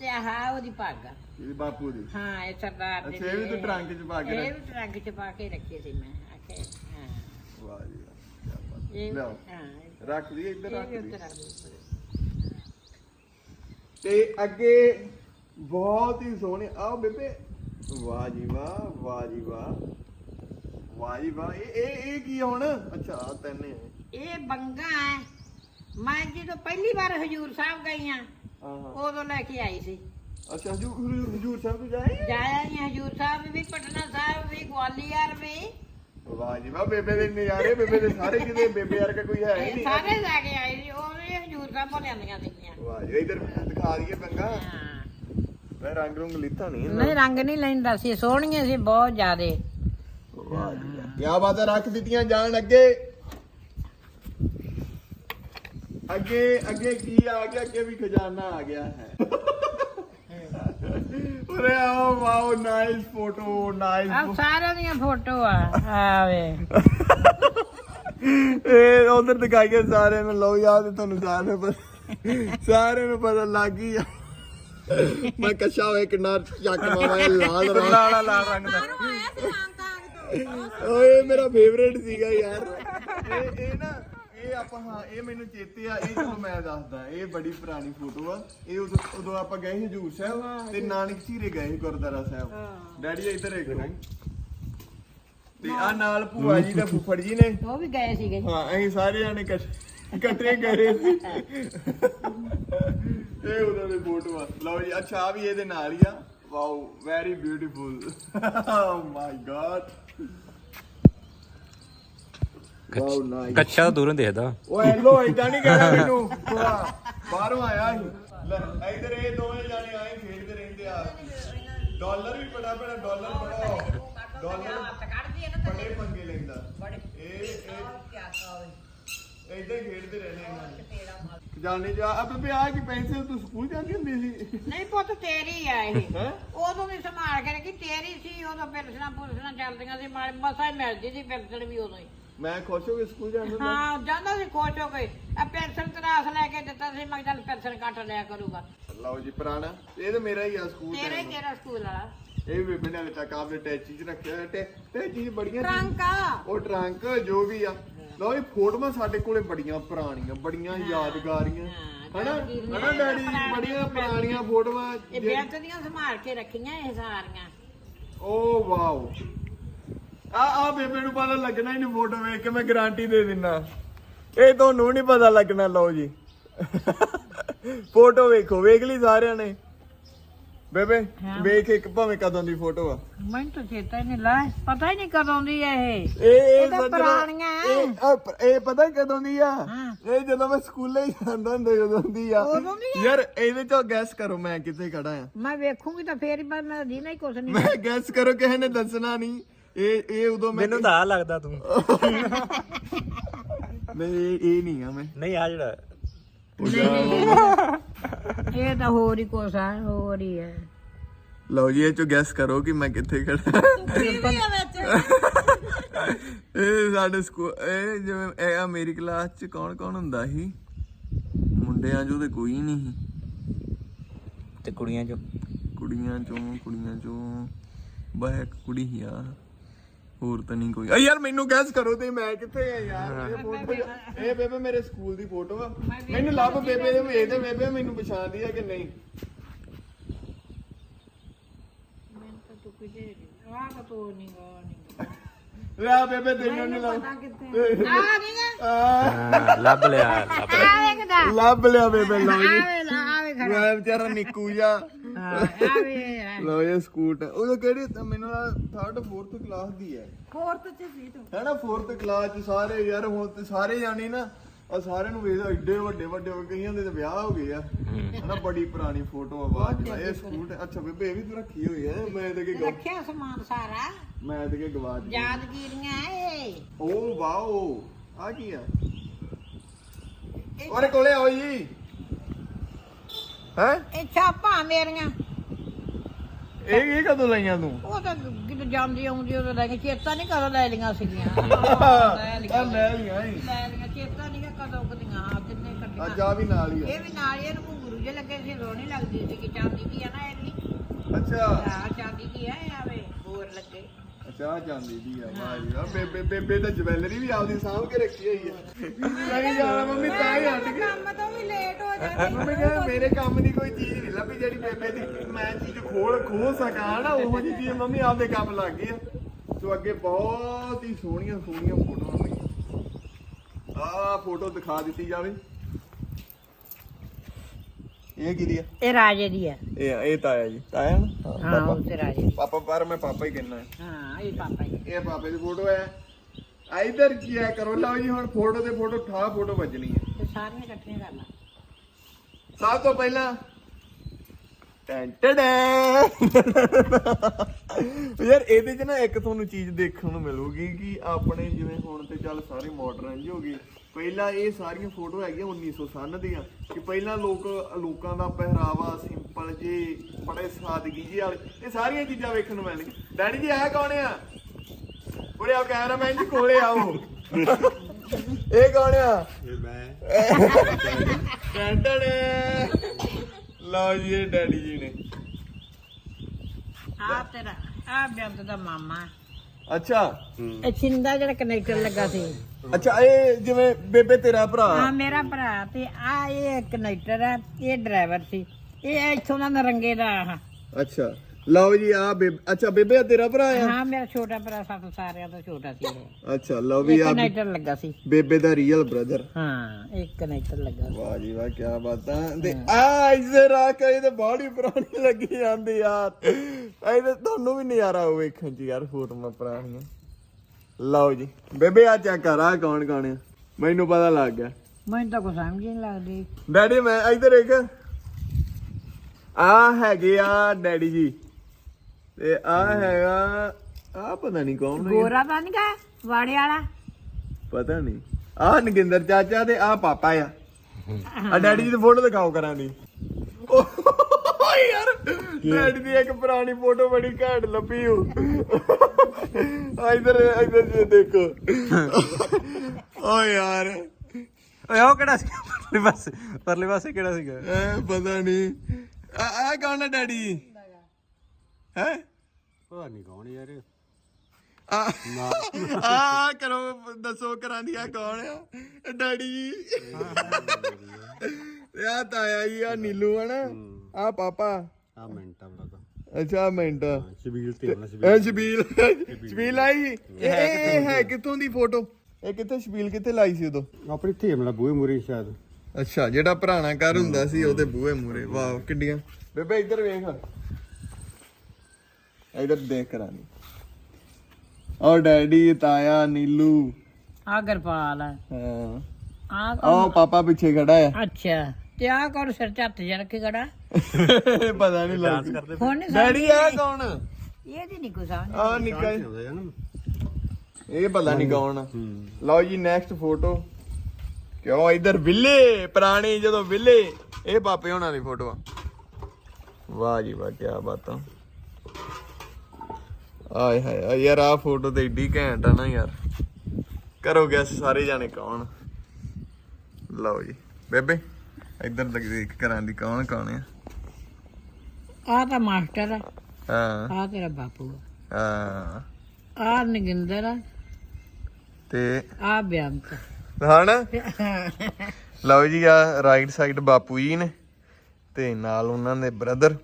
ਤੇ ਆਹ ਉਹਦੀ ਪੱਗ। ਆ। ਇਹ ਬਾਪੂ ਦੀ? ਹਾਂ ਇਹ ਸਰਦਾਰ ਦੇ ਅੱਛਾ ਇਹ ਵੀ ਤੂੰ ਲੀੜੇ ਆ। ਟਰੰਕ ਚ ਪਾ ਕੇ ਇਹ ਰੱਖ। ਵੀ ਟਰੰਕ ਚ ਪਾ ਕੇ ਰੱਖੇ ਸੀ ਮੈਂ। ਆਖੇ ਹਾਂ। ਵਾਹ ਜੀ ਲਿਆਓ ਰੱਖ ਇੱਧਰ ਰੱਖ। ਤੇ ਅੱਗੇ ਬਹੁਤ ਹੀ ਸੋਹਣੇ ਆਓ ਬੇਬੇ ਵਾਹ ਜੀ ਵਾਹ ਵਾਹ ਜੀ ਵਾਹ। ਵਾਹ ਜੀ ਵਾਹ ਇਹ ਇਹ ਇਹ ਕੀ ਹੁਣ? ਅੱਛਾ ਆਹ ਤੈਨੇ ਇਹ ਬੰਗਾ ਹੈ। ਮੈਂ ਜਦੋਂ ਪਹਿਲੀ ਵਾਰ ਹਜੂਰ ਸਾਹਿਬ ਗਈ ਆ ਆਹਾਂ ਉਦੋਂ ਲੈ ਕੇ ਆਈ ਸੀ। ਅੱਛਾ ਹਜੂਰ ਹਜੂਰ- ਹਜੂਰ ਸਾਹਿਬ ਤੋਂ ਜਾਏ? ਜਾਇਆ ਹੀ ਹਜੂਰ ਸਾਹਿਬ ਵੀ ਪਟਨਾ ਸਾਹਿਬ ਵੀ ਗਵਾਲੀਅਰ ਵੀ। ਵਾਹ ਜੀ ਵਾਹ ਬੇਬੇ ਦੇ ਨਜ਼ਾਰੇ ਬੇਬੇ ਦੇ ਸਾਰੇ ਕਿਤੇ ਬੇਬੇ ਵਰਗਾ ਕੋਈ ਹੈ ਨਹੀਂ। ਸਾਰੇ ਲੈ ਕੇ ਆਈ ਸੀ ਉਹ ਵੀ ਹਜੂਰ ਸਾਹਿਬ ਤੋਂ ਲਿਆਂਦੀਆਂ ਸੀਗੀਆਂ। ਵਾਹ ਜੀ ਇਧਰ ਦਿਖਾ ਦਈਏ ਹਾਂ। ਮੈਂ ਰੰਗ ਰੁੰਗ ਲਿੱਤਾ ਨਹੀਂ ਨਹੀਂ ਰੰਗ ਨਹੀਂ ਲੈਂਦਾ ਸੀ ਸੋਹਣੀਆਂ ਸੀ ਬਹੁਤ ਜ਼ਿਆਦੇ। ਵਾਹ ਜੀ। ਕਿਆ ਬਾਤ ਹੈ ਰੱਖ ਦਿੱਤੀਆਂ ਜਾਣ ਅੱਗੇ। ਅੱਗੇ ਅੱਗੇ ਕੀ ਆ ਗਿਆ ਅੱਗੇ ਵੀ ਖਜ਼ਾਨਾ ਆ ਗਿਆ ਹੈ। ਅਰੇ ਆਓ ਵਾਓ ਨਾਈਸ ਫੋਟੋ ਆ ਨਾਈਸ ਸਾਰਿਆਂ ਦੀਆਂ ਫੋਟੋ ਆ ਆਵੇ ਇਹ ਉਧਰ ਦਿਖਾਈਏ ਸਾਰਿਆਂ ਨੂੰ ਲਓ ਯਾਦ ਤੁਹਾਨੂੰ ਸਾਰਿਆਂ ਨੂੰ ਪਤਾ ਸਾਰਿਆਂ ਨੂੰ ਪਤਾ ਲੱਗ ਗਈ ਆ ਮੈਂ ਕੱਛਾ ਹੋਏ ਕਿਨਾਰ ਚੱਕ ਮਾਵਾ ਇਹ ਲਾਲ ਰੰਗ ਲਾਲਾ ਲਾਲ ਰੰਗ ਦਾ। ਓਏ ਮੇਰਾ ਫੇਵਰੇਟ ਸੀਗਾ ਯਾਰ। ਇਹ ਇਹ ਨਾ ਇਹ ਆਪਾਂ ਹਾਂ ਇਹ ਮੈਨੂੰ ਚੇਤੇ ਆ ਇਹ ਤੁਹਾਨੂੰ ਮੈਂ ਦੱਸਦਾ ਇਹ ਬੜੀ ਪੁਰਾਣੀ ਫੋਟੋ ਆ। ਇਹ ਉਦੋਂ ਉਦੋਂ ਆਪਾਂ ਗਏ ਸੀ ਹਜੂਰ ਸਾਹਿਬ ਤੇ ਨਾਨਕ ਝੀਰੇ ਗਏ ਸੀ ਗੁਰਦੁਆਰਾ ਸਾਹਿਬ। ਡੈਡੀ ਇੱਧਰ ਦੇਖੋ ਤੇ ਆ ਨਾਲ ਭੂਆ ਜੀ ਦਾ ਫੁੱਫੜ ਜੀ ਨੇ। ਉਹ ਵੀ ਗਏ ਸੀਗੇ। ਹਾਂ ਅਸੀਂ ਸਾਰੇ ਜਾਣੇ ਇਕੱਠੇ ਗਏ ਸੀ। ਇਹ ਉਦੋਂ ਦੇ ਫੋਟੋ ਆ। ਲਓ ਜੀ ਅੱਛਾ ਆ ਵੀ ਇਹਦੇ ਨਾਲ ਹੀ ਆ। Wow very beautiful oh my god wow nice ਕੱਚਾ ਤਾਂ ਦੂਰੋਂ ਦੇਖਦਾ। ਓਏ ਲੋ ਇਦਾਂ ਨਹੀਂ ਕਹਿਣਾ ਮੈਨੂੰ। ਥੋੜਾ ਬਾਹਰੋਂ ਆਇਆ ਸੀ। ਲੈ ਇਧਰ ਇਹ ਦੋਵੇਂ ਜਾਣੇ ਆਏ ਖੇਡਦੇ ਰਹਿੰਦੇ ਆ। ਡਾਲਰ ਵੀ ਬੜਾ ਬੜਾ ਡਾਲਰ ਬੜਾ ਡਾਲਰ ਬੜੇ ਪੰਗੇ ਲੈਂਦਾ। ਇਹ ਇਹ ਇਦਾਂ ਖੇਡਦੇ ਰਹਿੰਦੇ ਇਹਨਾਂ ਜਾਣੇ ਜਾ ਅਬ ਬੇ ਆ ਕਿ ਪੈਨਸਲ ਤੂੰ ਸਕੂਲ ਜਾਂਦੀ ਹੁੰਦੀ ਸੀ। ਨਹੀਂ ਪੁੱਤ ਤੇਰੀ ਆ ਇਹ। ਹੈ? ਉਦੋਂ ਵੀ ਸੰਭਾਲ ਕੇ ਰੱਖੀ ਤੇਰੀ ਸੀ ਉਦੋਂ ਪੈਨਸ਼ਨਾਂ ਪੁਰਸ਼ਨਾਂ ਚੱਲਦੀਆਂ ਸੀ ਮਾੜੇ ਮਸਾ ਹੀ ਮਿਲਦੀ ਸੀ ਪੈਨਸ਼ਨ ਵੀ ਉਦੋਂ ਹੀ। ਮੈਂ ਖੁਸ਼ ਹੋ ਕੇ ਸਕੂਲ ਜਾਂਦਾ ਹੁੰਦਾ ਹਾਂ ਜਾਂਦਾ ਸੀ ਖੁਸ਼ ਹੋ ਕੇ। ਆ ਪੈਨਸ਼ਨ ਤਰਾਸ ਲੈ ਕੇ ਦਿੱਤਾ ਸੀ ਮੈਂ ਚੱਲ ਪੈਨਸ਼ਨ ਕੱਟ ਲਿਆ ਕਰੂਗਾ। ਲਓ ਜੀ ਪੁਰਾਣਾ ਇਹ ਤਾਂ ਮੇਰਾ ਹੀ ਆ ਸਕੂਲ ਤੇਰਾ ਹੀ time। ਤੇਰਾ ਸਕੂਲ ਵਾਲਾ ਇਹ ਵੀ ਬਿਨਾਂ ਤੱਕ ਆਪਦੇ ਟੈਚੀ ਚ ਰੱਖਿਆ ਟੈ ਟੈਚੀ ਚ ਬੜੀਆਂ ਟਰੰਕ ਉਹ ਟਰੰਕ ਜੋ ਵੀ ਆ। ਲਓ ਇਹ ਫੋਟੋਆਂ ਸਾਡੇ ਕੋਲੇ ਬੜੀਆਂ ਪੁਰਾਣੀਆਂ ਬੜੀਆਂ ਯਾਦਗਾਰੀਆਂ। ਹਾਂ, ਹਨਾ? ਯਾਦਗਾਰੀਆਂ ਹਨਾ ਡੈਡੀ ਬੜੀਆਂ ਪੁਰਾਣੀਆਂ ਫੋਟੋਆਂ ਇਹ ਜੇ- ਦੀਆਂ ਸੰਭਾਲ ਕੇ ਰੱਖੀਆਂ ਇਹ ਸਾਰੀਆਂ। Oh wow. ਆ ਆ ਬੇਬੇ ਨੂੰ ਪਤਾ ਲੱਗਣਾ ਹੀ ਨਹੀਂ ਫੋਟੋ ਵੇਖ ਕੇ ਮੈਂ ਗਾਰੰਟੀ ਦੇ ਦਿੰਨਾ ਇਹ ਤੁਹਾਨੂੰ ਨਹੀਂ ਪਤਾ ਲੱਗਣਾ ਲਓ ਜੀ। ਫੋਟੋ ਵੇਖੋ ਵੇਖ ਲਈ ਸਾਰਿਆਂ ਨੇ। ਬੇਬੇ ਵੇਖ ਇੱਕ ਭਾਵੇਂ ਕਦੋਂ ਦੀ ਫੋਟੋ ਆ। ਮੈਨੂੰ ਤਾਂ ਚੇਤਾ ਨਹੀਂ ਲਾ ਪਤਾ ਹੀ ਨਹੀਂ ਕਦੋਂ ਦੀ ਆ ਇਹ। ਇਹ ਤਾਂ ਪੁਰਾਣੀਆਂ। ਇਹ ਆ ਪ- ਇਹ ਪਤਾ ਕਦੋਂ ਦੀ ਆ। ਇਹ ਜਦੋਂ ਮੈਂ ਸਕੂਲੇ ਹੀ ਜਾਂਦਾ ਹੁੰਦਾ ਸੀ ਉਦੋਂ ਦੀ ਆ। ਉਦੋਂ ਦੀ ਯਾਰ ਇਹਦੇ ਚੋਂ ਗੈਸ ਕਰੋ ਮੈਂ ਕਿੱਥੇ ਖੜਾ ਆ। ਮੈਂ ਵੇਖੂੰਗੀ ਤਾਂ ਫੇਰ ਹੀ ਪਰ ਮੈਂ ਦੀਨਾ ਹੀ ਕੁਛ ਨਹੀਂ ਮੈਂ ਗੈਸ ਕਰੋ ਕਿਸੇ ਨੇ ਦੱਸਣਾ ਨਹੀਂ। ਇਹ ਇਹ ਉਦੋਂ ਮੈਂ ਮੈਨੂੰ ਤਾਂ ਆ ਲੱਗਦਾ ਤੂੰ। ਨਹੀਂ ਇਹ- ਇਹ ਨਹੀਂ ਆ ਮੈਂ। ਨਹੀਂ ਆ ਜਿਹੜਾ ਇਹ ਤਾਂ ਹੋਰ ਹੀ ਕੁਛ ਆ ਹੋਰ ਹੀ ਹੈ ਲਓ ਜੀ ਇਹ ਚੋਂ ਗੈਸ ਕਰੋ ਕਿ ਮੈਂ ਕਿੱਥੇ ਖੜਾ ਇਹ ਸਾਡੇ ਸਕੂਲ ਇਹ ਜਿਵੇਂ ਇਹ ਆ ਮੇਰੀ ਕਲਾਸ ਚ ਕੌਣ ਕੌਣ ਹੁੰਦਾ ਸੀ? ਮੁੰਡਿਆਂ ਚੋਂ ਤੇ ਕੋਈ ਨਹੀਂ ਸੀ। ਤੇ ਕੁੜੀਆਂ ਚੋਂ। ਕੁੜੀਆਂ ਚੋਂ ਕੁੜੀਆਂ ਚੋਂ। ਬਸ ਇੱਕ ਕੁੜੀ ਹੀ ਆ। ਹੋਰ ਤਾਂ ਨਹੀਂ ਕੋਈ। ਆ ਯਾਰ ਮੈਨੂੰ ਗੈਸ ਕਰੋ ਤੇ ਮੈਂ ਕਿੱਥੇ ਆ ਯਾਰ? ਇਹ ਫੋਟੋ ਇਹ ਬੇਬੇ ਮੇਰੇ ਸਕੂਲ ਦੀ ਫੋਟੋ ਆ। ਮੈਨੂੰ ਲੱਭ ਬੇਬੇ ਦੇ ਵੇਖ ਦੇ ਬੇਬੇ ਮੈਨੂੰ ਪਛਾਣਦੀ ਆ ਕਿ ਨਹੀਂ? ਆਹ ਤਾਂ ਤੂੰ ਨਹੀਂ ਗਾ ਨਹੀਂ ਲੈ ਬੇਬੇ ਤੈਨੂੰ ਨਹੀਂ ਲੱਭ। ਆ। ਹਾਂ, ਲੱਭ ਲਿਆ ਲੱਭ ਲਿਆ। ਆ ਵੇਖਦਾ ਲੱਭ ਲਿਆ ਬੇਬੇ ਲਓ ਜੀ। ਆਵੇ ਲਾ ਆਵੇ ਮੈਂ ਵਿਚਾਰਾ ਨਿੱਕੂ ਜਾ ਹਾਂ ਆ ਵੇ ਲਓ ਇਹ ਸਕੂਟ ਉਹ ਕਿਹੜੀ ਤਾਂ ਮੈਨੂੰ 3rd 4th ਕਲਾਸ ਦੀ ਹੈ। ਫੋਰਥ ਚ ਸੀ ਤੂੰ। ਹੈ ਨਾ 4th ਕਲਾਸ ਚ ਸਾਰੇ ਯਾਰ ਹੁਣ ਤੇ ਸਾਰੇ ਜਾਣੇ ਨਾ ਆ ਸਾਰਿਆਂ ਨੂੰ ਵੇਖ ਐਡੇ ਵੱਡੇ ਵੱਡੇ ਹੋ ਗਏ ਕਈਆਂ ਦੇ ਤਾਂ ਵਿਆਹ ਹੋ ਗਏ ਆ। ਹਨਾ ਬੜੀ ਪੁਰਾਣੀ ਫੋਟੋ ਆਵਾਜ਼ ਇਹ ਸਕੂਟ। ਅੱਛਾ ਬੇਬੇ ਇਹ ਵੀ ਤੂੰ ਰੱਖੀ ਹੋਈ ਹੈ? ਮੈਂ ਤੇ ਕਿ ਗਵਾ- ਰੱਖਿਆ ਸਮਾਨ ਸਾਰਾ। ਮੈਂ ਤੇ ਕਿ ਗਵਾਚ ਗਿਆ ਯਾਦਗੀਰੀਆਂ ਏ ਓ ਵਾਓ ਆ ਕੀ ਆ? ਉਹਦੇ ਕੋਲੇ ਆਓ ਜੀ। ਹੈ? ਇਹ ਛਾਪਾਂ ਮੇਰੀਆਂ। ਇਹ ਇਹ ਕਦੋਂ ਲਈਆਂ ਤੂੰ? ਉਹ ਤਾਂ ਕਿਤੇ ਜਾਂਦੀ ਆਉਂਦੀ ਉਹ ਲੈ ਕੇ ਚੇਤਾ ਨਹੀਂ ਕਦੋਂ ਲੈ ਲਈਆਂ ਸੀਗੀਆਂ। ਲੈ ਆ ਲਈਆਂ ਲੈ ਲਈਆਂ ਈ। ਲੈ ਲਈਆਂ ਚੇਤਾ ਨਹੀਂ ਕਦੋਂ ਕਦੀਆਂ ਆ ਕਿੰਨੇ ਆ ਕੱਟੀਆਂ ਜਾ ਵੀ ਨਾਲ ਹੀ ਆ। ਇਹ ਵੀ ਨਾਲ ਹੀ ਇਹਨੂੰ ਘੁੰਗਰੂ ਜੇ ਲੱਗੇ ਸੀ ਰੋਣੀ ਲੱਗਦੀ ਸੀ ਕਿ ਚਾਂਦੀ ਦੀ ਆ ਨਾ ਇਹ ਵੀ ਅੱਛਾ। ਆ ਚਾਂਦੀ ਦੀ ਆ ਇਹ ਆਵੇ ਹੋਰ ਲੱਗੇ। ਅੱਛਾ ਆਹ ਚਾਂਦੀ ਦੀ ਆ ਵਾਹ ਜੀ ਵਾਹ। ਬੇਬੇ ਬੇਬੇ ਤਾਂ ਜਵੈਲਰੀ ਵੀ ਆਪਦੀ ਸਾਂਭ ਕੇ ਰੱਖੀ ਹੋਈ ਆ। ਲੱਗੀ ਜਾਣਾ ਮੰਮੀ ਤਾਂ ਹੀ ਹਟ ਗਈ। ਕੰਮ ਤੋਂ ਵੀ ਲੇਟ ਹੋ ਜਾਂਦੀ ਮੰਮੀ ਕਹਿੰਦੇ ਮੇਰੇ ਕੰਮ ਦੀ ਕੋਈ ਚੀਜ਼ ਨਹੀਂ ਲੱਭੀ ਜਿਹੜੀ ਬੇਬੇ ਦੀ। ਮੈਂ ਚੀਜ਼ ਖੋਲ ਖੋਲ ਸਕਾਂ ਨਾ ਉਹ ਚੀਜ਼ ਮੰਮੀ ਆਪਦੇ ਕੰਮ ਲੱਗ ਗਈ ਆ। ਸੋ ਅੱਗੇ ਬਹੁਤ ਹੀ ਸੋਹਣੀਆਂ ਸੋਹਣੀਆਂ ਫੋਟੋਆਂ ਫੋਟੋ ਦਿਖਾ ਦਿੱਤੀ ਜਾਵੇ। ਇਹ ਕਿਹਦੀ ਆ? ਇਹ ਰਾਜੇ ਦੀ ਆ। ਇਹ ਇਹ ਤਾਇਆ ਜੀ। ਤਾਇਆ ਨਾ? ਹਾਂ ਪਾਪਾ। ਉਹ ਤੇ ਰਾਜੇ ਦੀ। ਪਾਪਾ ਪਰ ਮੈਂ ਪਾਪਾ ਹੀ ਕਹਿਣਾ ਹੈ ਹਾਂ ਇਹ ਪਾਪਾ ਜੀ ਇਹ ਪਾਪੇ ਦੀ ਫੋਟੋ ਹੈ। ਆ ਇਧਰ ਕੀ ਹੈ? ਕਰੋ ਲਓ ਜੀ ਹੁਣ ਫੋਟੋ ਤੇ ਫੋਟੋ ਠਾ ਫੋਟੋ ਵੱਜਣੀ ਹੈ। ਤੇ ਸਾਰੀਆਂ ਇਕੱਠੀਆਂ ਕਰ ਲਾ। ਸਭ ਤੋਂ ਪਹਿਲਾਂ ਟੈਂ ਟੜੈ ਯਾਰ ਇਹਦੇ 'ਚ ਨਾ ਇੱਕ ਤੁਹਾਨੂੰ ਚੀਜ਼ ਦੇਖਣ ਨੂੰ ਮਿਲੂਗੀ ਕਿ ਆਪਣੇ ਜਿਵੇਂ ਹੁਣ ਤੇ ਚੱਲ ਸਾਰੇ ਮਾਡਰਨ ਜੀ ਹੋ ਗਏ। ਪਹਿਲਾਂ ਇਹ ਸਾਰੀਆਂ ਫੋਟੋ ਹੈਗੀਆਂ 1900 ਦੀਆਂ ਕਿ ਪਹਿਲਾਂ ਲੋਕ ਲੋਕਾਂ ਦਾ ਪਹਿਰਾਵਾ ਸਿੰਪਲ ਜੇ ਬੜੇ ਸਾਦਗੀ ਜੀ ਵਾਲੇ ਇਹ ਸਾਰੀਆਂ ਚੀਜ਼ਾਂ ਵੇਖਣ ਨੂੰ ਮਿਲਣਗੀਆਂ। ਡੈਡੀ ਜੀ ਆਹ ਕੌਣ ਆ? ਉਰੇ ਆ ਕੈਮਰਾਮੈਨ ਜੀ ਕੋਲੇ ਆਓ। ਇਹ ਕੌਣ ਆ? ਇਹ ਮੈਂ। ਟੈਂਟੜੇ ਲਓ ਜੀ ਇਹ ਡੈਡੀ ਜੀ ਨੇ। ਆ ਤੇਰਾ ਆ ਬਿਆੰਤ ਦਾ ਮਾਮਾ। ਅੱਛਾ। ਇਹ ਛਿੰਦਾ ਜਿਹੜਾ ਕਨੈਕਟਰ ਲੱਗਾ ਸੀ। ਅੱਛਾ ਇਹ ਜਿਵੇਂ ਬੇਬੇ ਤੇਰਾ ਭਰਾ। ਮੇਰਾ ਭਰਾ ਤੇ ਆ ਇਹ ਕਨੈਕਟਰ ਆ ਇਹ ਡਰਾਈਵਰ ਸੀ। ਇਹ ਇੱਥੋਂ ਦਾ ਨਰੰਗੇ ਦਾ ਆ। ਅੱਛਾ। ਲਓ ਜੀ ਆ ਬੇਬੇ ਅੱਛਾ ਬੇਬੇ ਆ ਤੇਰਾ ਭਰਾ ਆ? ਹਾਂ ਮੇਰਾ ਛੋਟਾ ਭਰਾ ਸਭ ਸਾਰਿਆਂ ਤੋਂ ਛੋਟਾ ਸੀ ਅੱਛਾ ਲਓ ਵੀ ਆ ਕਨੈਕਟਰ ਲੱਗਾ ਸੀ। ਬੇਬੇ ਦਾ ਰੀਅਲ ਬ੍ਰਦਰ ਹਾਂ ਇੱਕ ਕਨੈਕਟਰ ਲੱਗਾ ਵਾਹ ਜੀ ਵਾਹ ਕੀ ਬਾਤਾਂ ਤੇ ਆ ਇਸੇ ਰਾ ਕੇ ਤੇ ਬਾੜੀ ਪੁਰਾਣੀ ਲੱਗੀ ਜਾਂਦੀ ਯਾਰ ਇਹਦੇ ਤੁਹਾਨੂੰ ਵੀ ਨਜ਼ਾਰਾ ਆਉ ਵੇਖਣ ਚ ਯਾਰ ਫੋਟੋਆਂ ਪੁਰਾਣੀਆਂ। ਲਓ ਜੀ ਬੇਬੇ ਆ ਚੈੱਕ ਕਰ ਆ ਕੌਣ ਕੌਣ ਆ? ਮੈਨੂੰ ਪਤਾ ਲੱਗ ਗਿਆ। ਮੈਨੂੰ ਤਾਂ ਕੁਝ ਸਮਝ ਹੀ ਨਹੀਂ ਲੱਗਦੀ। ਡੈਡੀ ਮੈਂ ਇੱਧਰ ਇੱਕ। ਆ ਹੈਗੇ ਆ ਡੈਡੀ ਜੀ। ਤੇ ਆ ਹੈਗਾ ਆ ਪਤਾ ਨਹੀਂ ਕੌਣ ਹੈ ਗੋਰਾ ਤਾਂ ਨਹੀਂ ਗਾ ਵਾੜੇ ਵਾਲਾ? ਪਤਾ ਨਹੀਂ ਆ ਨਗਿੰਦਰ ਚਾਚਾ ਤੇ ਆ ਪਾਪਾ ਆ। ਆ ਡੈਡੀ ਜੀ ਦੀ ਫੋਟੋ ਦਿਖਾਓ ਕਰਾਂ ਦੀ। ਓਏ ਯਾਰ ਡੈਡੀ ਦੀ ਇੱਕ ਪੁਰਾਣੀ ਫੋਟੋ ਬੜੀ ਘੈਂਟ ਲੱਭੀ ਹੋ ਆ ਇਧਰ ਇਧਰ ਜੇ ਦੇਖੋ। ਓ ਯਾਰ। ਓਏ ਉਹ ਕਿਹੜਾ ਸੀ ਪਰਲੇ ਪਾਸੇ ਪਰਲੇ ਪਾਸੇ ਕਿਹੜਾ ਸੀਗਾ? ਐ ਪਤਾ ਨਹੀਂ ਆ ਆ ਕੌਣ ਹੈ ਡੈਡੀ? ਹੈ? ਪਤਾ ਨਹੀਂ ਕੌਣ ਯਾਰ। ਇਹ। ਆ ਆ ਕਰੋ ਦੱਸੋ ਕਰਾਂ ਦੀ ਆ ਕੌਣ ਆ? ਡੈਡੀ ਜੀ। ਤੇ ਆ ਤਾਇਆ ਜੀ ਆ ਨੀਲੂ ਆ ਨਾ। ਆ ਪਾਪਾ। ਆ ਮਿੰਟਾ ਬੜਾ ਤਾਂ। ਅੱਛਾ ਮਿੰਟ। ਸ਼ਬੀਲ ਤੇ ਹੋਣਾ ਇਹ ਸ਼ਬੀਲ। ਸ਼ਬੀਲ। ਸ਼ਬੀਲ ਆਈ? ਇਹ ਇਹ ਹੈ ਕਿੱਥੋਂ ਦੀ ਫੋਟੋ? ਇਹ ਕਿੱਥੇ ਸ਼ਬੀਲ ਕਿੱਥੇ ਲਾਈ ਸੀ ਉਦੋਂ? ਆਪਣੀ ਮਲਾ ਬੂਹੇ ਮੁਰੀ ਸ਼ਾਇਦ। ਅੱਛਾ ਜਿਹੜਾ ਪੁਰਾਣਾ ਘਰ ਹੁੰਦਾ ਸੀ ਉਹਦੇ ਬੂਹੇ ਮੂਰੇ ਵਾਹ ਕਿੱਡੀਆਂ। ਬੇਬੇ ਇੱਧਰ ਵੇਖ। ਇੱਧਰ ਦੇਖ ਕਰਾਂਗੇ ਔਰ ਡੈਡੀ ਤਾਇਆ ਨੀਲੂ। ਆ ਗਰਪਾਲ ਆ। ਹਾਂ। ਆ ਉਹ ਪਾਪਾ ਪਿੱਛੇ ਖੜਾ ਆ। ਅੱਛਾ। ਤੇ ਆ ਕੌਣ ਸਿਰ ਚ ਹੱਥ ਜਿਹਾ ਰੱਖੀ ਖੜਾ? ਪਤਾ ਨਹੀਂ ਲੱਗ ਹੁਣ ਨਹੀਂ ਡੈਡੀ ਆ ਕੌਣ? ਇਹਦੀ ਨਹੀਂ ਕੁਛ ਸਮਝ ਨਾ ਇਹ ਪਤਾ ਨਹੀਂ ਕੌਣ ਆ। ਲਓ ਜੀ ਨੈਕਸਟ ਫੋਟੋ ਕਿਉਂ? ਇੱਧਰ ਵਿਲੇ ਪੁਰਾਣੀ ਜਦੋਂ ਵਿਲੇ। ਇਹ ਪਾਪੇ ਹੋਣਾ ਦੀ ਫੋਟੋ ਆ। ਵਾਹ ਜੀ ਵਾਹ ਕੀ ਬਾਤਾਂ। ਆਏ ਹਾਏ ਯਾਰ ਆ ਫੋਟੋ ਤੇ ਏਡੀ ਘੈਂਟ ਆ ਨਾ ਯਾਰ। ਕਰੋ ਗੈਸ ਸਾਰੇ ਜਾਣੇ ਕੌਣ? ਲਓ ਜੀ ਬੇਬੇ ਇੱਧਰ ਦੇਖ ਕਰਾਂ ਦੀ ਕੌਣ ਕੌਣ ਆ? ਆ ਤਾਂ ਮਾਸਟਰ ਆ ਹਾਂ। ਆ ਤੇਰਾ ਬਾਪੂ ਹਾਂ। ਆ ਆ ਨਗਿੰਦਰ ਆ ਤੇ ਆ। ਬਿਆੰਤ ਹਣਾ ਲਓ ਜੀ ਆ ਰਾਈਟ ਸਾਈਡ ਬਾਪੂ ਜੀ ਨੇ ਤੇ ਨਾਲ ਉਹਨਾਂ ਦੇ ਬ੍ਰਦਰ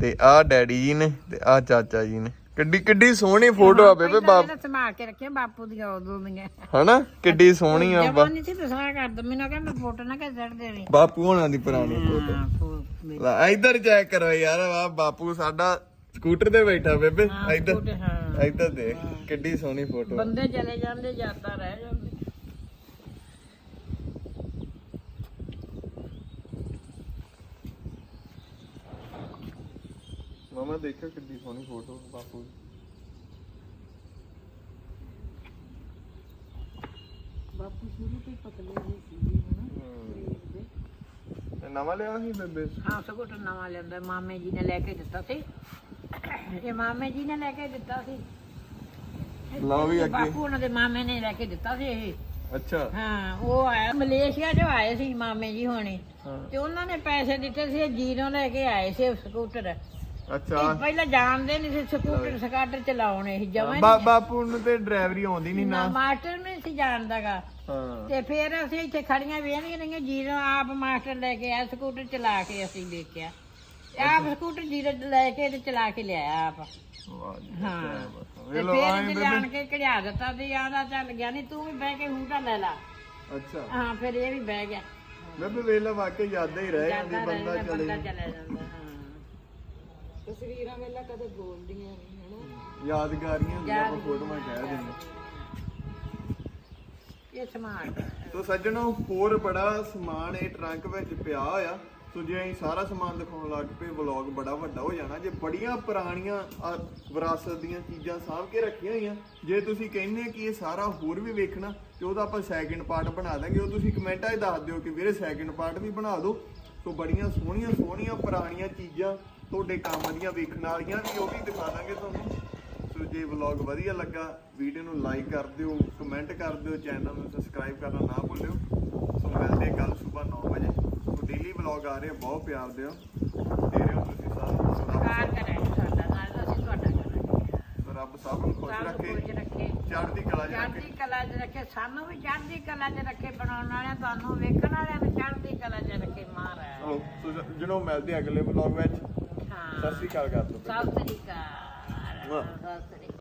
ਤੇ ਆ ਡੈਡੀ ਜੀ ਨੇ ਤੇ ਆ ਚਾਚਾ ਜੀ ਨੇ। ਕਿੱਡੀ ਕਿੱਡੀ ਸੋਹਣੀ ਫੋਟੋ ਆ ਬੇਬੇ ਬਾਪ ਸੰਭਾਲ ਕੇ ਰੱਖਿਆ ਬਾਪੂ ਦੀਆਂ ਉਦੋਂ ਦੀਆਂ। ਹਨਾ? ਕਿੱਡੀ ਸੋਹਣੀ ਆ ਬਾ- ਜਵਾਨੀ ਸੀ ਦਸਾ ਕਰ ਦੋ ਮੈਨੂੰ ਕਹਿੰਦਾ ਫੋਟੋ ਨਾ ਕਿ ਛੱਡ ਦੇਣੀ ਬਾਪੂ ਹੋਣਾ ਦੀ ਪੁਰਾਣੀ ਫੋਟੋ। ਹਾਂ ਲੈ ਇੱਧਰ ਚੈੱਕ ਕਰੋ ਯਾਰ ਆ ਬਾਪੂ ਸਾਡਾ ਸਕੂਟਰ ਤੇ ਬੈਠਾ ਬੇਬੇ। ਇੱਧਰ ਹਾਂ। ਇੱਧਰ ਦੇਖ ਕਿੱਡੀ ਸੋਹਣੀ ਫੋਟੋ ਬੰਦੇ ਚਲੇ ਜਾਂਦੇ ਜਾਂਦਾ ਰਹਿ ਜਾਂਦੇ। ਮਾਮਾ ਦੇਖੋ ਕਿੱਡੀ ਸੋਹਣੀ ਫੋਟੋ ਬਾਪੂ ਦੀ। ਬਾਪੂ ਸ਼ੁਰੂ ਤੋਂ ਹੀ ਪਤਲੇ ਜਿਹੇ ਸੀ ਇਹ ਨਵਾਂ ਲਿਆ ਸੀ ਬੇਬੇ? ਹਾਂ ਸਕੂਟਰ ਨਵਾਂ ਲੈਂਦਾ ਮਾਮੇ ਜੀ ਨੇ ਲੈ ਕੇ ਦਿੱਤਾ ਸੀ। ਇਹ ਮਾਮੇ ਜੀ ਨੇ ਲੈ ਕੇ ਦਿੱਤਾ ਸੀ। ਲਓ ਵੀ ਅੱਗੇ। ਬਾਪੂ ਉਹਨਾਂ ਦੇ ਮਾਮੇ ਨੇ ਲੈ ਕੇ ਦਿੱਤਾ ਸੀ ਇਹ। ਅੱਛਾ। ਹਾਂ ਉਹ ਆਇਆ ਮਲੇਸ਼ੀਆ ਚੋਂ ਆਏ ਸੀ ਮਾਮੇ ਜੀ ਹੋਣੇ। ਹਾਂ। ਤੇ ਉਹਨਾਂ ਨੇ ਪੈਸੇ ਦਿੱਤੇ ਸੀ ਜੀਰੋ ਲੈ ਕੇ ਆਏ ਸੀ ਸਕੂਟਰ। ਅੱਛਾ। ਪਹਿਲਾਂ ਜਾਣਦੇ ਨਹੀਂ ਸੀ ਸਕੂਟਰ ਸਕਾਟਰ ਚਲਾਉਣੇ ਸੀ ਜਮਾਂ ਬਾ- ਬਾਪੂ ਨੂੰ ਤੇ ਡਰਾਈਵਰੀ ਆਉਂਦੀ ਨਹੀਂ ਨਾ। ਨਾ ਮਾਸਟਰ ਨਹੀਂ ਸੀ ਜਾਣਦਾਗਾ। ਹਾਂ। ਤੇ ਫਿਰ ਅਸੀਂ ਇੱਥੇ ਖੜੀਆਂ ਵੇਹਨੀਆਂ ਰਹੀਆਂ ਜੀਰੋ ਆਪ ਮਾਸਟਰ ਲੈ ਕੇ ਆਇਆ ਸਕੂਟਰ ਚਲਾ ਕੇ ਅਸੀਂ ਦੇਖਿਆ ਤੇ ਆਪ ਸਕੂਟਰ ਜੀਰੋ ਲੈ ਕੇ ਤੇ ਚਲਾ ਕੇ ਲਿਆਇਆ ਆਪ। ਵਾਹ ਜੀ ਹਾਂ। ਤੇ ਲੋ ਫਿਰ ਆਏ ਇਹਨੇ ਬੇਬੇ ਜਾਣ ਕੇ ਕਢਿਆ ਦਿੱਤਾ ਤੇ ਆਂਦਾ ਚੱਲ ਗਿਆ ਨਹੀਂ ਤੂੰ ਵੀ ਬਹਿ ਕੇ ਹੂਟਾ ਲੈ ਲਾ। ਅੱਛਾ। ਹਾਂ ਫਿਰ ਇਹ ਵੀ ਬਹਿ ਗਿਆ। ਬੇਬੇ ਵੇਲਾ ਵਾਕਈ ਯਾਦਾਂ ਹੀ ਰਹਿ ਜਾਂਦੀ ਜਾਂਦਾ ਬੰਦਾ ਰਹਿੰਦਾ ਚਲੇ ਬੰਦਾ ਚਲਾ ਜਾਂਦਾ ਹਾਂ। ਤਸਵੀਰਾਂ ਵੇਲਾ ਕਦੇ ਬੋਲਦੀਆਂ ਨਹੀਂ ਹਨਾ? ਯਾਦਗਾਰੀਆਂ ਦੀਆਂ ਆਪਾਂ ਫੋਟੋਆਂ ਕਹਿ ਦਿੰਦੇ ਇਹ ਸਮਾਨ ਸੋ ਸੱਜਣੋ ਹੋਰ ਬੜਾ ਸਮਾਨ ਇਹ ਟਰੰਕ ਵਿੱਚ ਪਿਆ ਹੋਇਆ। ਸੋ ਜੇ ਅਸੀਂ ਸਾਰਾ ਸਮਾਨ ਦਿਖਾਉਣ ਲੱਗ ਪਏ ਵਲੌਗ ਬੜਾ ਵੱਡਾ ਹੋ ਜਾਣਾ। ਜੇ ਬੜੀਆਂ ਪੁਰਾਣੀਆਂ ਵਿਰਾਸਤ ਦੀਆਂ ਚੀਜ਼ਾਂ ਸਾਂਭ ਕੇ ਰੱਖੀਆਂ ਹੋਈਆਂ ਜੇ ਤੁਸੀਂ ਕਹਿੰਦੇ ਕਿ ਇਹ ਸਾਰਾ ਹੋਰ ਵੀ ਵੇਖਣਾ ਤੇ ਉਹਦਾ ਆਪਾਂ ਸੈਕਿੰਡ ਪਾਰਟ ਬਣਾ ਦਾਂਗੇ। ਉਹ ਤੁਸੀਂ ਕਮੈਂਟਾਂ 'ਚ ਦੱਸ ਦਿਓ ਕਿ ਵੀਰੇ ਸੈਕਿੰਡ ਪਾਰਟ ਵੀ ਬਣਾ ਦਿਓ। ਸੋ ਬੜੀਆਂ ਸੋਹਣੀਆਂ ਸੋਹਣੀਆਂ ਪੁਰਾਣੀਆਂ ਚੀਜ਼ਾਂ ਤੁਹਾਡੇ ਕੰਮ ਦੀਆਂ ਵੇਖਣ ਵਾਲੀਆਂ ਵੀ ਉਹ ਵੀ ਦਿਖਾ ਦਾਂਗੇ ਤੁਹਾਨੂੰ। ਸੋ ਜੇ ਵਲੌਗ ਵਧੀਆ ਲੱਗਾ ਵੀਡੀਓ ਨੂੰ ਲਾਈਕ ਕਰ ਦਿਓ ਕਮੈਂਟ ਕਰ ਦਿਓ ਚੈਨਲ ਨੂੰ ਸਬਸਕ੍ਰਾਈਬ ਕਰਨਾ ਨਾ ਭੁੱਲਿਓ। ਸੋ ਮਿਲਦੇ ਕੱਲ ਸਵੇਰ 9 ਵਜੇ। ਸੋ ਡੇਲੀ ਵਲੌਗ ਆ ਰਹੇ ਬਹੁਤ ਪਿਆਰ ਦਿਓ। ਦੇ ਰਹੇ ਹੋ ਤੁਸੀਂ ਸਾਨੂੰ ਸੋ ਰੱਬ- ਕਾਰ ਕਰੇ ਸਾਡਾ ਨਾਲ ਅਸੀਂ ਤੁਹਾਡਾ ਕਰਾਂਗੇ। ਸੋ ਰੱਬ ਸਭ ਨੂੰ ਖੁਸ਼ ਰੱਖੇ ਚੜ੍ਹਦੀ ਕਲਾ ਚ ਚੜ੍ਹਦੀ ਰੱਖੇ ਕਲਾ 'ਚ ਰੱਖੇ ਸਾਨੂੰ ਵੀ ਚੜ੍ਹਦੀ ਕਲਾ 'ਚ ਰੱਖੇ ਬਣਾਉਣ ਵਾਲਿਆਂ ਤੁਹਾਨੂੰ ਵੇਖਣ ਵਾਲਿਆਂ ਨੂੰ ਚੜ੍ਹਦੀ ਕਲਾ 'ਚ ਰੱਖੇ ਮਹਾਰਾਜ। ਸੋ ਜਿਹਨੂੰ ਮਿਲਦੇ ਅਗਲੇ ਵਲੌਗ ਵਿੱਚ। ਹਾਂ। ਸਤਿ ਸ੍ਰੀ ਅਕਾਲ ਕਰ ਦਿਓ ਸਤਿ ਸ੍ਰੀ ਅਕਾਲ। ਸਤਿ ਸ੍ਰੀ ਅਕਾਲ।